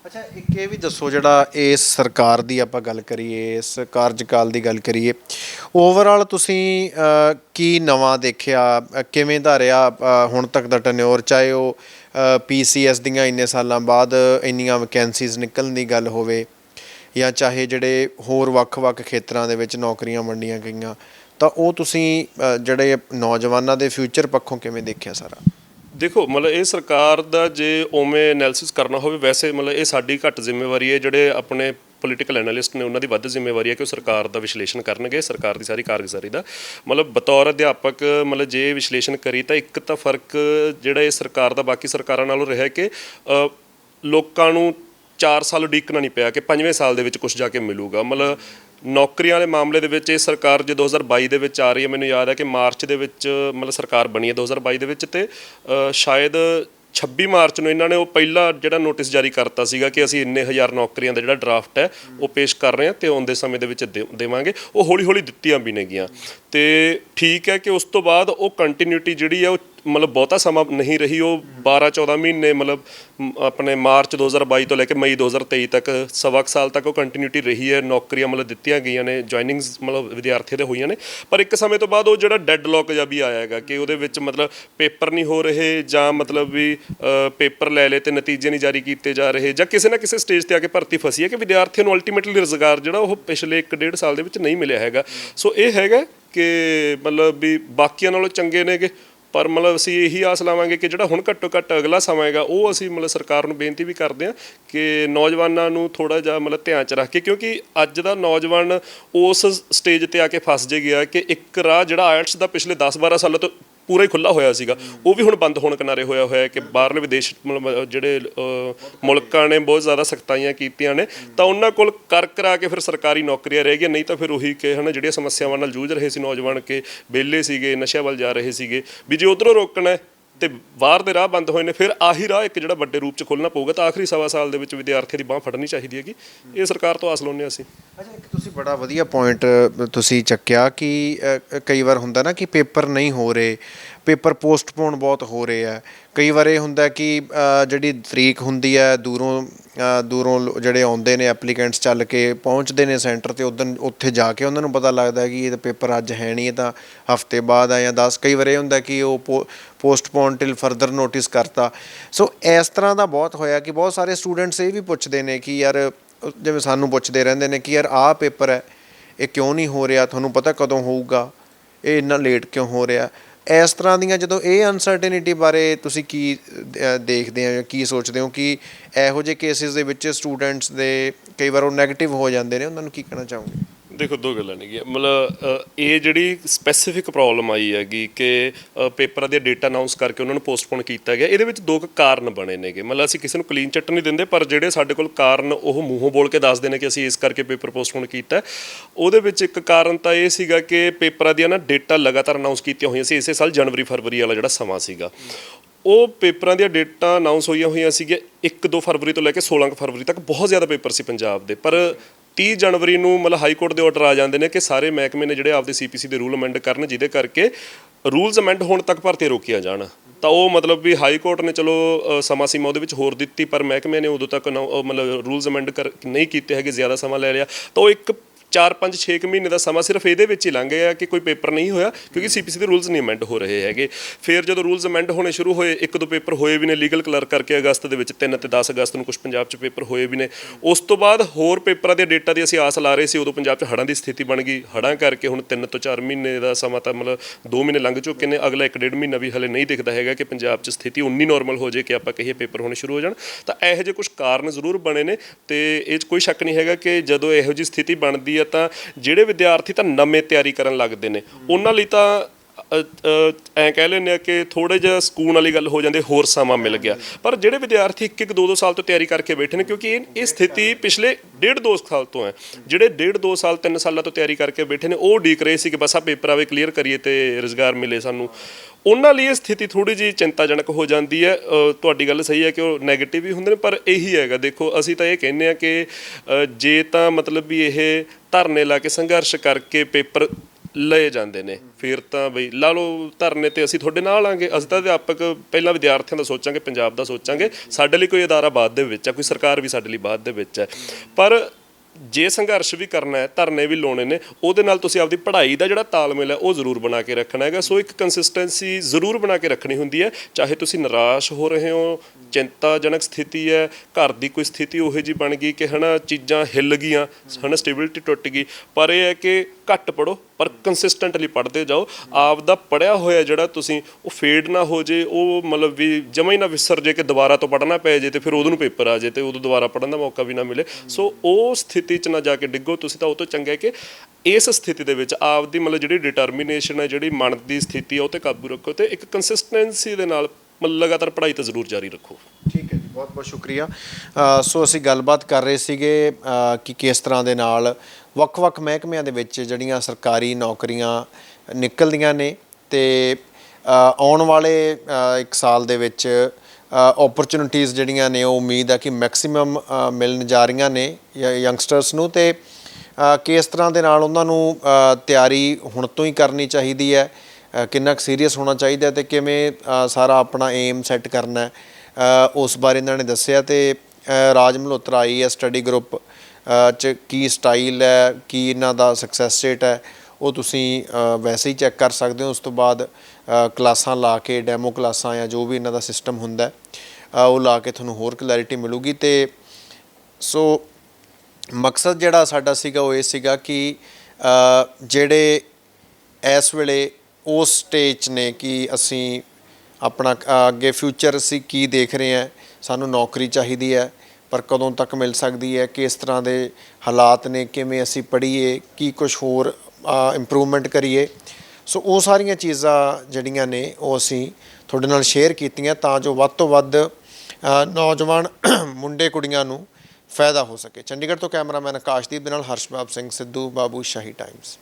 ਅੱਛਾ, ਇੱਕ ਇਹ ਵੀ ਦੱਸੋ ਜਿਹੜਾ ਇਸ ਸਰਕਾਰ ਦੀ ਆਪਾਂ ਗੱਲ ਕਰੀਏ, ਇਸ ਕਾਰਜਕਾਲ ਦੀ ਗੱਲ ਕਰੀਏ ਓਵਰਆਲ ਤੁਸੀਂ ਕੀ ਨਵਾਂ ਦੇਖਿਆ? ਕਿਵੇਂ ਦਾ ਰਿਹਾ? ਹੁਣ ਤੱਕ ਦਾ ਟਨਿਓਰ ਚਾਹੇ ਉਹ ਪੀਸੀਐਸ ਦੀਆਂ ਇੰਨੇ ਸਾਲਾਂ ਬਾਅਦ ਇੰਨੀਆਂ ਵੈਕੈਂਸੀਜ਼ ਨਿਕਲਣ ਦੀ ਗੱਲ ਹੋਵੇ, ਜਾਂ ਚਾਹੇ ਜਿਹੜੇ ਹੋਰ ਵੱਖ-ਵੱਖ ਖੇਤਰਾਂ ਦੇ ਵਿੱਚ ਨੌਕਰੀਆਂ ਵੰਡੀਆਂ ਗਈਆਂ, ਤਾਂ ਉਹ ਤੁਸੀਂ ਜਿਹੜੇ ਨੌਜਵਾਨਾਂ ਦੇ ਫਿਊਚਰ ਪੱਖੋਂ ਕਿਵੇਂ ਦੇਖਿਆ ਸਾਰਾ?
ਦੇਖੋ, ਮਤਲਬ ਇਹ ਸਰਕਾਰ ਦਾ ਜੇ ਉਵੇਂ ਐਨਾਲਿਸਿਸ ਕਰਨਾ ਹੋਵੇ, ਵੈਸੇ ਮਤਲਬ ਇਹ ਸਾਡੀ ਘੱਟ ਜ਼ਿੰਮੇਵਾਰੀ ਹੈ, ਜਿਹੜੇ ਆਪਣੇ ਪੋਲੀਟੀਕਲ ਐਨਾਲਿਸਟ ਨੇ ਉਹਨਾਂ ਦੀ ਵੱਧ ਜ਼ਿੰਮੇਵਾਰੀ ਹੈ ਕਿ ਉਹ ਸਰਕਾਰ ਦਾ ਵਿਸ਼ਲੇਸ਼ਣ ਕਰਨਗੇ, ਸਰਕਾਰ ਦੀ ਸਾਰੀ ਕਾਰਗੁਜ਼ਾਰੀ ਦਾ। ਮਤਲਬ ਬਤੌਰ ਅਧਿਆਪਕ, ਮਤਲਬ ਜੇ ਵਿਸ਼ਲੇਸ਼ਣ ਕਰੀ ਤਾਂ ਇੱਕ ਤਾਂ ਫ਼ਰਕ ਜਿਹੜਾ ਇਹ ਸਰਕਾਰ ਦਾ, ਬਾਕੀ ਸਰਕਾਰਾਂ ਨਾਲੋਂ ਰਿਹਾ ਕਿ ਲੋਕਾਂ ਨੂੰ 4 ਸਾਲ ਉਡੀਕਣਾ ਨਹੀਂ ਪਿਆ ਕਿ ਪੰਜਵੇਂ ਸਾਲ ਦੇ ਵਿੱਚ ਕੁਝ ਜਾ ਕੇ ਮਿਲੂਗਾ। ਮਤਲਬ ਨੌਕਰੀਆਂ ਵਾਲੇ ਮਾਮਲੇ ਦੇ ਵਿੱਚ ਇਹ ਸਰਕਾਰ ਜੇ 2022 ਦੇ ਵਿੱਚ ਆ ਰਹੀ ਹੈ ਮੈਨੂੰ ਯਾਦ ਹੈ ਕਿ ਮਾਰਚ ਦੇ ਵਿੱਚ ਮਤਲਬ ਸਰਕਾਰ ਬਣੀ ਹੈ 2022 ਦੇ ਵਿੱਚ ਤੇ ਅ, ਸ਼ਾਇਦ 26 ਮਾਰਚ ਨੂੰ ਇਹਨਾਂ ਨੇ ਉਹ ਪਹਿਲਾ ਜਿਹੜਾ ਨੋਟਿਸ ਜਾਰੀ ਕਰਤਾ ਸੀਗਾ ਕਿ ਅਸੀਂ ਇੰਨੇ ਹਜ਼ਾਰ ਨੌਕਰੀਆਂ ਦਾ ਜਿਹੜਾ ਡਰਾਫਟ ਹੈ ਉਹ ਪੇਸ਼ ਕਰ ਰਹੇ ਹਾਂ ਤੇ ਆਉਂਦੇ ਸਮੇਂ ਦੇ ਵਿੱਚ ਦੇ- ਦੇਵਾਂਗੇ। ਉਹ ਹੌਲੀ ਹੌਲੀ ਦਿੱਤੀਆਂ ਵੀ ਨੇਗੀਆਂ। ਤੇ ਠੀਕ ਹੈ ਕਿ ਉਸ ਤੋਂ ਬਾਅਦ ਉਹ ਕੰਟੀਨਿਊਟੀ ਜਿਹੜੀ ਹੈ ਉਹ ਮਤਲਬ ਬਹੁਤਾ ਸਮਾਂ ਨਹੀਂ ਰਹੀ, ਉਹ 12 14 ਮਹੀਨੇ ਮਤਲਬ ਆਪਣੇ ਮਾਰਚ 2022 ਤੋਂ ਲੈ ਕੇ ਮਈ 2023 ਤੱਕ, ਸਵਾ ਕੁ ਸਾਲ ਤੱਕ ਉਹ ਕੰਟੀਨਿਊਟੀ ਰਹੀ ਹੈ, ਨੌਕਰੀਆਂ ਮਤਲਬ ਦਿੱਤੀਆਂ ਗਈਆਂ ਨੇ ਜੁਆਇਨਿੰਗਸ ਮਤਲਬ ਵਿਦਿਆਰਥੀ ਦੇ ਹੋਈਆਂ ਨੇ। ਪਰ ਇੱਕ ਸਮੇਂ ਤੋਂ ਬਾਅਦ ਉਹ ਜਿਹੜਾ ਡੈਡਲੌਕ ਜਾਂ ਵੀ ਆਇਆ ਹੈਗਾ ਕਿ ਉਹਦੇ ਵਿੱਚ ਮਤਲਬ ਪੇਪਰ ਨਹੀਂ ਹੋ ਰਹੇ ਜਾਂ ਮਤਲਬ ਵੀ ਪੇਪਰ ਲੈ ਲਏ ਤੇ ਨਤੀਜੇ ਨਹੀਂ ਜਾਰੀ ਕੀਤੇ ਜਾ ਰਹੇ ਜਾਂ ਕਿਸੇ ਨਾ ਕਿਸੇ ਸਟੇਜ ਤੇ ਆ ਕੇ ਭਰਤੀ ਫਸੀ ਹੈ ਕਿ ਵਿਦਿਆਰਥੀਆਂ ਨੂੰ ਅਲਟੀਮੇਟਲੀ ਰੁਜ਼ਗਾਰ ਜਿਹੜਾ ਉਹ ਪਿਛਲੇ 1.5 ਸਾਲ ਦੇ ਵਿੱਚ ਨਹੀਂ ਮਿਲਿਆ ਹੈਗਾ। ਸੋ ਇਹ ਹੈਗਾ ਕਿ ਮਤਲਬ ਵੀ ਬਾਕੀਆਂ ਨਾਲੋਂ ਚੰਗੇ ਨੇਗੇ, ਪਰ ਮਤਲਬ ਅਸੀਂ ਇਹੀ ਆਸ ਲਾਵਾਂਗੇ ਕਿ ਜਿਹੜਾ ਹੁਣ ਘੱਟੋ ਘੱਟ ਅਗਲਾ ਸਮਾਂ ਹੈਗਾ, ਉਹ ਅਸੀਂ ਮਤਲਬ ਸਰਕਾਰ ਨੂੰ ਬੇਨਤੀ ਵੀ ਕਰਦੇ ਹਾਂ ਕਿ ਨੌਜਵਾਨਾਂ ਨੂੰ ਥੋੜਾ ਜਿਹਾ ਮਤਲਬ ਧਿਆਨ ਚ ਰੱਖ ਕੇ, ਕਿਉਂਕਿ ਅੱਜ ਦਾ ਨੌਜਵਾਨ ਉਸ ਸਟੇਜ ਤੇ ਆ ਕੇ ਫਸ ਜੇ ਗਿਆ ਕਿ ਇੱਕ ਰਾਹ ਜਿਹੜਾ ਆਇਲਟਸ ਦਾ ਪਿਛਲੇ 10-12 ਸਾਲਾਂ ਤੋਂ ਪੂਰਾ ਹੀ ਖੁੱਲਾ ਹੋਇਆ ਸੀਗਾ। ਉਹ ਵੀ ਹੁਣ ਬੰਦ ਹੋਣ ਕਿਨਾਰੇ ਹੋਇਆ ਹੋਇਆ ਕਿ ਬਾਹਰਲੇ ਵਿਦੇਸ਼ ਮਤਲਬ ਜਿਹੜੇ ਮੁਲਕਾਂ ਨੇ ਬਹੁਤ ਜ਼ਿਆਦਾ ਸਖਤਾਈਆਂ ਕੀਤੀਆਂ ਨੇ, ਤਾਂ ਉਹਨਾਂ ਕੋਲ ਕਰ ਕਰਾ ਕੇ ਫਿਰ ਸਰਕਾਰੀ ਨੌਕਰੀਆਂ ਰਹਿ ਗਈਆਂ, ਨਹੀਂ ਤਾਂ ਫਿਰ ਉਹੀ ਕਿ ਹਨਾ ਜਿਹੜੀਆਂ ਸਮੱਸਿਆਵਾਂ ਨਾਲ ਜੂਝ ਰਹੇ ਸੀ ਨੌਜਵਾਨ, ਕਿ ਵਿਹਲੇ ਸੀਗੇ, ਨਸ਼ਿਆਂ ਵੱਲ ਜਾ ਰਹੇ ਸੀਗੇ। ਵੀ ਜੇ ਉਧਰੋਂ ਰੋਕਣਾ ਤੇ ਬਾਹਰ ਦੇ ਰਾਹ ਬੰਦ ਹੋਏ ਨੇ, ਫਿਰ ਆਹੀ ਰਾਹ ਇੱਕ ਜਿਹੜਾ ਵੱਡੇ ਰੂਪ ਚ ਖੋਲਣਾ ਪਊਗਾ ਤਾਂ ਆਖਰੀ ਸਵਾ ਸਾਲ ਦੇ ਵਿੱਚ ਵਿਦਿਆਰਥੀਆਂ ਦੀ ਬਾਹ ਫੜਨੀ ਚਾਹੀਦੀ ਹੈਗੀ। ਇਹ ਸਰਕਾਰ ਤੋਂ ਆਸ ਲਾਉਂਦੇ ਅਸੀਂ।
ਅੱਛਾ, ਇੱਕ ਤੁਸੀਂ ਬੜਾ ਵਧੀਆ ਪੁਆਇੰਟ ਤੁਸੀਂ ਚੱਕਿਆ ਕਿ ਕਈ ਵਾਰ ਹੁੰਦਾ ਨਾ ਕਿ ਪੇਪਰ ਨਹੀਂ ਹੋ ਰਹੇ ਪੇਪਰ ਪੋਸਟਪੋਨ ਬਹੁਤ ਹੋ ਰਹੇ ਆ। ਕਈ ਵਾਰ ਇਹ ਹੁੰਦਾ ਕਿ ਜਿਹੜੀ ਤਰੀਕ ਹੁੰਦੀ ਹੈ ਦੂਰੋਂ ਦੂਰੋਂ ਲੋ- ਜਿਹੜੇ ਆਉਂਦੇ ਨੇ ਐਪਲੀਕੈਂਟਸ ਚੱਲ ਕੇ ਪਹੁੰਚਦੇ ਨੇ ਸੈਂਟਰ ਤੇ ਉਦੋਂ ਉੱਥੇ ਜਾ ਕੇ ਉਹਨਾਂ ਨੂੰ ਪਤਾ ਲੱਗਦਾ ਕਿ ਇਹ ਤਾਂ ਪੇਪਰ ਅੱਜ ਹੈ ਨਹੀਂ, ਇਹ ਤਾਂ ਹਫ਼ਤੇ ਬਾਅਦ ਆ ਜਾਂ 10 ਕਈ ਵਾਰ ਇਹ ਹੁੰਦਾ ਕਿ ਉਹ ਪੋਸਟਪੋਨ ਟਿਲ ਫਰਦਰ ਨੋਟਿਸ ਕਰਤਾ। ਸੋ ਇਸ ਤਰ੍ਹਾਂ ਦਾ ਬਹੁਤ ਹੋਇਆ ਕਿ ਬਹੁਤ ਸਾਰੇ ਸਟੂਡੈਂਟਸ ਇਹ ਵੀ ਪੁੱਛਦੇ ਨੇ ਕਿ ਯਾਰ ਜਿਵੇਂ ਸਾਨੂੰ ਪੁੱਛਦੇ ਰਹਿੰਦੇ ਨੇ ਕਿ ਯਾਰ, ਆਹ ਪੇਪਰ ਹੈ, ਇਹ ਕਿਉਂ ਨਹੀਂ ਹੋ ਰਿਹਾ? ਤੁਹਾਨੂੰ ਪਤਾ ਕਦੋਂ ਹੋਊਗਾ? ਇਹ ਇੰਨਾ ਲੇਟ ਕਿਉਂ ਹੋ ਰਿਹਾ? ਇਸ ਤਰ੍ਹਾਂ ਦੀਆਂ ਜਦੋਂ ਇਹ ਅਨਸਰਟੇਨਿਟੀ ਬਾਰੇ ਤੁਸੀਂ ਕੀ ਦੇਖਦੇ ਹੋ ਜਾਂ ਕੀ ਸੋਚਦੇ ਹੋ ਕਿ ਇਹੋ ਜਿਹੇ ਕੇਸਿਸ ਦੇ ਵਿੱਚ ਸਟੂਡੈਂਟਸ ਦੇ ਕਈ ਵਾਰ ਉਹ ਨੈਗੇਟਿਵ ਹੋ ਜਾਂਦੇ ਨੇ, ਉਹਨਾਂ ਨੂੰ ਕੀ ਕਹਿਣਾ ਚਾਹੋਗੇ?
ਦੇਖੋ, ਦੋ ਗੱਲਾਂ ਨੇਗੀਆਂ ਮਤਲਬ ਇਹ ਜਿਹੜੀ ਸਪੈਸੀਫਿਕ ਪ੍ਰੋਬਲਮ ਆਈ ਹੈਗੀ ਕਿ ਪੇਪਰਾਂ ਦੇ ਡੇਟਾ ਅਨਾਉਂਸ ਕਰਕੇ ਉਹਨਾਂ ਨੂੰ ਪੋਸਟਪੋਨ ਕੀਤਾ ਗਿਆ, ਇਹਦੇ ਵਿੱਚ ਦੋ ਕੁ ਕਾਰਨ ਬਣੇ ਨੇਗੇ। ਮਤਲਬ, ਅਸੀਂ ਕਿਸੇ ਨੂੰ ਕਲੀਨ ਚਿੱਟ ਨਹੀਂ ਦਿੰਦੇ, ਪਰ ਜਿਹੜੇ ਸਾਡੇ ਕੋਲ ਕਾਰਨ ਉਹ ਮੂੰਹੋਂ ਬੋਲ ਕੇ ਦੱਸਦੇ ਨੇ ਕਿ ਅਸੀਂ ਇਸ ਕਰਕੇ ਪੇਪਰ ਪੋਸਟਪੋਨ ਕੀਤਾ। ਉਹਦੇ ਵਿੱਚ ਇੱਕ ਕਾਰਨ ਤਾਂ ਇਹ ਸੀਗਾ ਕਿ ਪੇਪਰਾਂ ਦੀਆਂ ਨਾ ਡੇਟਾ ਲਗਾਤਾਰ ਅਨਾਉਂਸ ਕੀਤੀਆਂ ਹੋਈਆਂ ਸੀ, ਇਸੇ ਸਾਲ ਜਨਵਰੀ, ਫਰਵਰੀ ਵਾਲਾ ਜਿਹੜਾ ਸਮਾਂ ਸੀਗਾ। ਉਹ ਪੇਪਰਾਂ ਦੀਆਂ ਡੇਟਾਂ ਅਨਾਉਂਸ ਹੋਈਆਂ ਹੋਈਆਂ ਸੀਗੀਆਂ 1-2 ਫਰਵਰੀ ਤੋਂ ਲੈ ਕੇ 16 ਕੁ ਫਰਵਰੀ ਤੱਕ। ਬਹੁਤ ਜ਼ਿਆਦਾ ਪੇਪਰ ਸੀ ਪੰਜਾਬ ਦੇ। ਪਰ 30 ਜਨਵਰੀ ਨੂੰ ਮਤਲਬ ਹਾਈ ਕੋਰਟ ਦੇ ਆਰਡਰ ਆ ਜਾਂਦੇ ਨੇ ਕਿ ਸਾਰੇ ਮਹਿਕਮੇ ਨੇ ਜਿਹੜੇ ਆਪਦੇ ਸੀਪੀਸੀ ਦੇ ਰੂਲ ਅਮੈਂਡ ਕਰਨ, ਜਿਹਦੇ ਕਰਕੇ ਰੂਲਸ ਅਮੈਂਡ ਹੋਣ ਤੱਕ ਭਰਤੀ ਰੋਕੀਆਂ ਜਾਣ। ਤਾਂ ਉਹ ਮਤਲਬ ਵੀ ਹਾਈ ਕੋਰਟ ਨੇ ਚਲੋ ਸਮਾਂ ਸੀਮਾ ਉਹਦੇ ਵਿੱਚ ਹੋਰ ਦਿੱਤੀ, ਪਰ ਮਹਿਕਮੇ ਨੇ ਉਦੋਂ ਤੱਕ ਮਤਲਬ ਰੂਲਸ ਅਮੈਂਡ ਕਰ ਨਹੀਂ ਕੀਤੇ ਹੈਗੇ, ਜ਼ਿਆਦਾ ਸਮਾਂ ਲੈ ਲਿਆ। ਤਾਂ ਉਹ ਇੱਕ 4 5 6 ਮਹੀਨੇ ਦਾ ਸਮਾਂ ਸਿਰਫ ਇਹਦੇ ਵਿੱਚ ਹੀ ਲੰਘ ਗਿਆ ਕਿ ਕੋਈ ਪੇਪਰ ਨਹੀਂ ਹੋਇਆ, ਕਿਉਂਕਿ ਸੀਪੀਸੀ ਦੇ ਰੂਲਸ ਨਹੀਂ ਅਮੈਂਡ ਹੋ ਰਹੇ ਹੈਗੇ। ਫਿਰ ਜਦੋਂ ਰੂਲਸ ਅਮੈਂਡ ਹੋਣੇ ਸ਼ੁਰੂ ਹੋਏ, ਇੱਕ ਦੋ ਪੇਪਰ ਹੋਏ ਵੀ ਨੇ ਲੀਗਲ ਕਲਰਕ ਕਰਕੇ ਅਗਸਤ ਦੇ ਵਿੱਚ 3 ਤੇ 10 ਅਗਸਤ ਨੂੰ ਕੁਝ ਪੰਜਾਬ 'ਚ ਪੇਪਰ ਹੋਏ ਵੀ ਨੇ। ਉਸ ਤੋਂ ਬਾਅਦ ਹੋਰ ਪੇਪਰਾਂ ਦੇ ਡੇਟਾ ਦੀ ਅਸੀਂ ਆਸ ਲਾ ਰਹੇ ਸੀ, ਉਦੋਂ ਪੰਜਾਬ 'ਚ ਹੜ੍ਹਾਂ ਦੀ ਸਥਿਤੀ ਬਣ ਗਈ। ਹੜ੍ਹਾਂ ਕਰਕੇ ਹੁਣ 3 ਤੋਂ 4 ਮਹੀਨੇ ਦਾ ਸਮਾਂ ਤਾਂ ਮਤਲਬ 2 ਮਹੀਨੇ ਲੰਘ ਚੁੱਕੇ ਨੇ। ਅਗਲਾ 1.5 ਮਹੀਨਾ ਵੀ ਹਲੇ ਨਹੀਂ ਦਿਖਦਾ ਹੈਗਾ ਕਿ ਪੰਜਾਬ 'ਚ ਸਥਿਤੀ ਉਨੀ ਨਾਰਮਲ ਹੋ ਜੇ ਕਿ ਆਪਾਂ ਕਹੀਏ ਪੇਪਰ ਹੋਣੇ ਸ਼ੁਰੂ ਹੋ ਜਾਣ। ਤਾਂ ਇਹੋ ਜਿਹੇ ਕੁਝ ਕਾਰਨ ਜ਼ਰੂਰ ਬਣੇ ਨੇ ਤੇ ਇਹ 'ਚ ਕੋਈ ਸ਼ੱਕ ਨਹੀਂ ਹੈਗਾ ਕਿ ਜਦੋਂ ਇਹੋ ਜਿਹੀ ਸਥਿਤੀ ਬਣਦੀ ਹੈ ਤਾਂ ਜਿਹੜੇ ਵਿਦਿਆਰਥੀ ਤਾਂ ਨਵੇਂ ਤਿਆਰੀ ਕਰਨ ਲੱਗਦੇ ਨੇ ਉਹਨਾਂ ਲਈ ਤਾਂ ਐਂ ਕਹਿ ਲੈਂਦੇ ਆ ਕਿ ਥੋੜੇ ਜਿਹਾ ਸਕੂਨ ਵਾਲੀ ਗੱਲ ਹੋ ਜਾਂਦੀ, ਹੋਰ ਸਮਾਂ ਮਿਲ ਗਿਆ। ਪਰ ਜਿਹੜੇ ਵਿਦਿਆਰਥੀ ਇੱਕ ਇੱਕ ਦੋ ਦੋ ਸਾਲ ਤੋਂ ਤਿਆਰੀ ਕਰਕੇ ਬੈਠੇ ਨੇ, ਕਿਉਂਕਿ ਇਹ ਇਹ ਸਥਿਤੀ ਪਿਛਲੇ ਡੇਢ ਦੋ ਸਾਲ ਤੋਂ ਹੈ। ਜਿਹੜੇ ਡੇਢ ਦੋ ਸਾਲ, ਤਿੰਨ ਸਾਲਾਂ ਤੋਂ ਤਿਆਰੀ ਕਰਕੇ ਬੈਠੇ ਨੇ, ਉਹ ਡੀਕ ਰਹੇ ਸੀ ਕਿ ਬਸ ਆ ਪੇਪਰ ਆਵੇ ਕਲੀਅਰ ਕਰੀਏ ਤੇ ਰੋਜ਼ਗਾਰ ਮਿਲੇ ਸਾਨੂੰ। ਉਹਨਾਂ ਲਈ ਇਹ ਸਥਿਤੀ ਥੋੜੀ ਜਿਹੀ ਚਿੰਤਾਜਨਕ ਹੋ ਜਾਂਦੀ ਹੈ। ਤੁਹਾਡੀ ਗੱਲ ਸਹੀ ਹੈ ਕਿ ਉਹ 네ਗੇਟਿਵ ਵੀ ਹੁੰਦੇ ਨੇ, ਪਰ ਇਹੀ ਹੈਗਾ। ਦੇਖੋ, ਅਸੀਂ ਤਾਂ ਇਹ ਕਹਿੰਦੇ ਆ ਕਿ ਜੇ ਤਾਂ ਮਤਲਬ ਵੀ ਇਹ ਧਰਨੇ ਲਾ ਕੇ ਸੰਘਰਸ਼ ਕਰਕੇ ਪੇਪਰ ਲਏ ਜਾਂਦੇ ਨੇ। ਫਿਰ ਤਾਂ ਬਈ ਲਾ ਲਓ ਧਰਨੇ ਤੇ ਅਸੀਂ ਤੁਹਾਡੇ ਨਾਲ ਆਂਗੇ। ਅਸੀਂ ਤਾਂ ਅਧਿਆਪਕ ਪਹਿਲਾਂ ਵਿਦਿਆਰਥੀਆਂ ਦਾ ਸੋਚਾਂਗੇ, ਪੰਜਾਬ ਦਾ ਸੋਚਾਂਗੇ। ਸਾਡੇ ਲਈ ਕੋਈ ਅਦਾਰਾ ਬਾਅਦ ਦੇ ਵਿੱਚ ਹੈ, ਕੋਈ ਸਰਕਾਰ ਵੀ ਸਾਡੇ ਲਈ ਬਾਅਦ ਦੇ ਵਿੱਚ ਹੈ। ਪਰ ਜੇ ਸੰਘਰਸ਼ ਵੀ ਕਰਨਾ ਹੈ, ਧਰਨੇ ਵੀ ਲਾਉਣੇ ਨੇ, ਉਹਦੇ ਨਾਲ ਤੁਸੀਂ ਆਪਦੀ ਪੜ੍ਹਾਈ ਦਾ ਜਿਹੜਾ ਤਾਲਮੇਲ ਹੈ, ਉਹ ਜ਼ਰੂਰ ਬਣਾ ਕੇ ਰੱਖਣਾ ਹੈਗਾ। ਸੋ ਇੱਕ ਕੰਸਿਸਟੈਂਸੀ ਜ਼ਰੂਰ ਬਣਾ ਕੇ ਰੱਖਣੀ ਹੁੰਦੀ ਹੈ। ਚਾਹੇ ਤੁਸੀਂ ਨਿਰਾਸ਼ ਹੋ ਰਹੇ ਹੋ, ਚਿੰਤਾਜਨਕ ਸਥਿਤੀ ਹੈ, ਘਰ ਦੀ ਕੋਈ ਸਥਿਤੀ ਉਹੋ ਜੀ ਬਣ ਗਈ ਕਿ ਹਨਾ ਚੀਜ਼ਾਂ ਹਿੱਲ ਗਈਆਂ, ਹਨਾ ਸਟੇਬਿਲਿਟੀ ਟੁੱਟ ਗਈ। ਪਰ ਇਹ ਹੈ ਕਿ ਘੱਟ ਪੜੋ ਪਰ ਕੰਸਿਸਟੈਂਟਲੀ ਪੜ੍ਹਦੇ ਜਾਓ। ਆਪ ਦਾ ਪੜਿਆ ਹੋਇਆ ਜਿਹੜਾ ਤੁਸੀਂ, ਉਹ ਫੇਡ ਨਾ ਹੋ ਜੇ, ਉਹ ਮਤਲਬ ਵੀ ਜਮਾ ਹੀ ਨਾ ਵਿਸਰ ਜੇ ਕਿ ਦੁਬਾਰਾ ਤੋਂ ਪੜ੍ਹਨਾ ਪੈ ਜੇ ਤੇ ਫਿਰ ਉਦੋਂ ਪੇਪਰ ਆ ਜੇ ਤੇ ਉਦੋਂ ਦੁਬਾਰਾ ਪੜ੍ਹਨ ਦਾ ਮੌਕਾ ਵੀ ਨਾ ਮਿਲੇ। ਸੋ ਉਹ ਸਥਿਤੀ 'ਚ ਨਾ ਜਾ ਕੇ ਡਿੱਗੋ। ਤੁਸੀਂ ਤਾਂ ਉਹ ਤੋਂ ਚੰਗਾ ਹੈ ਕਿ ਇਸ ਸਥਿਤੀ ਦੇ ਵਿੱਚ ਆਪ ਦੀ ਮਤਲਬ ਜਿਹੜੀ ਡਿਟਰਮੀਨੇਸ਼ਨ ਹੈ, ਜਿਹੜੀ ਮਨ ਦੀ ਸਥਿਤੀ ਹੈ, ਉਹ ਤੇ ਕਾਬੂ ਰੱਖੋ ਤੇ ਇੱਕ ਕੰਸਿਸਟੈਂਸੀ ਦੇ ਨਾਲ ਮਤਲਬ ਲਗਾਤਾਰ ਪੜ੍ਹਾਈ ਤਾਂ ਜ਼ਰੂਰ ਜਾਰੀ ਰੱਖੋ।
ਠੀਕ ਬਹੁਤ ਬਹੁਤ ਸ਼ੁਕਰੀਆ। ਸੋ ਅਸੀਂ ਗੱਲਬਾਤ ਕਰ ਰਹੇ ਸੀਗੇ ਕਿ ਕਿਸ ਤਰ੍ਹਾਂ ਦੇ ਨਾਲ ਵੱਖ-ਵੱਖ ਮਹਿਕਮਿਆਂ ਦੇ ਵਿੱਚ ਜਿਹੜੀਆਂ ਸਰਕਾਰੀ ਨੌਕਰੀਆਂ ਨਿਕਲਦੀਆਂ ਨੇ ਤੇ ਆਉਣ ਵਾਲੇ ਇੱਕ ਸਾਲ ਦੇ ਵਿੱਚ ਓਪਰਚੁਨਿਟੀਆਂ ਜਿਹੜੀਆਂ ਨੇ ਉਹ ਉਮੀਦ ਹੈ ਕਿ ਮੈਕਸਿਮਮ ਮਿਲਣ ਜਾ ਰਹੀਆਂ ਨੇ ਯੰਗਸਟਰਸ ਨੂੰ ਤੇ ਕਿਸ ਤਰ੍ਹਾਂ ਦੇ ਨਾਲ ਉਹਨਾਂ ਨੂੰ ਤਿਆਰੀ ਹੁਣ ਤੋਂ ਹੀ ਕਰਨੀ ਚਾਹੀਦੀ ਹੈ ਕਿੰਨਾ ਕੁ ਸੀਰੀਅਸ ਹੋਣਾ ਚਾਹੀਦਾ ਤੇ ਕਿਵੇਂ ਸਾਰਾ ਆਪਣਾ ਏਮ ਸੈੱਟ ਕਰਨਾ ਹੈ। ਉਸ ਬਾਰੇ ਇਹਨਾਂ ਨੇ ਦੱਸਿਆ ਤੇ ਰਾਜ ਮਲਹੋਤਰਾ ਆਈ ਹੈ ਸਟੱਡੀ ਗਰੁੱਪ ਚ ਕੀ ਸਟਾਈਲ ਹੈ, ਕੀ ਇਹਨਾਂ ਦਾ ਸਕਸੈਸ ਰੇਟ ਹੈ, ਉਹ ਤੁਸੀਂ ਵੈਸੇ ਹੀ ਚੈੱਕ ਕਰ ਸਕਦੇ ਹੋ, ਉਸ ਤੋਂ ਬਾਅਦ ਕਲਾਸਾਂ ਲਾ ਕੇ ਡੈਮੋ ਕਲਾਸਾਂ ਜਾਂ ਜੋ ਵੀ ਇਹਨਾਂ ਦਾ ਸਿਸਟਮ ਹੁੰਦਾ ਉਹ ਲਾ ਕੇ ਤੁਹਾਨੂੰ ਹੋਰ ਕਲੈਰਿਟੀ ਮਿਲੂਗੀ ਤੇ ਸੋ ਮਕਸਦ ਜਿਹੜਾ ਸਾਡਾ ਸੀਗਾ ਉਹ ਇਹ ਸੀਗਾ ਕਿ ਜਿਹੜੇ ਇਸ ਵੇਲੇ ਉਸ ਸਟੇਜ 'ਚ ਨੇ ਕਿ ਅਸੀਂ ਆਪਣਾ ਅੱਗੇ ਫਿਊਚਰ ਅਸੀਂ ਕੀ ਦੇਖ ਰਹੇ ਹਾਂ, ਸਾਨੂੰ ਨੌਕਰੀ ਚਾਹੀਦੀ ਹੈ, ਪਰ ਕਦੋਂ ਤੱਕ ਮਿਲ ਸਕਦੀ ਹੈ, ਕਿਸ ਤਰ੍ਹਾਂ ਦੇ ਹਾਲਾਤ ਨੇ, ਕਿਵੇਂ ਅਸੀਂ ਪੜ੍ਹੀਏ, ਕੀ ਕੁਝ ਹੋਰ ਇੰਪਰੂਵਮੈਂਟ ਕਰੀਏ। ਸੋ ਉਹ ਸਾਰੀਆਂ ਚੀਜ਼ਾਂ ਜਿਹੜੀਆਂ ਨੇ, ਉਹ ਅਸੀਂ ਤੁਹਾਡੇ ਨਾਲ ਸ਼ੇਅਰ ਕੀਤੀਆਂ ਤਾਂ ਜੋ ਵੱਧ ਤੋਂ ਵੱਧ ਨੌਜਵਾਨ ਮੁੰਡੇ ਕੁੜੀਆਂ ਨੂੰ ਫਾਇਦਾ ਹੋ ਸਕੇ। ਚੰਡੀਗੜ੍ਹ ਤੋਂ ਕੈਮਰਾਮੈਨ ਆਕਾਸ਼ਦੀਪ ਦੇ ਨਾਲ ਹਰਸ਼ਬਾਬ ਸਿੰਘ ਸਿੱਧੂ, ਬਾਬੂ ਸ਼ਾਹੀ ਟਾਈਮਸ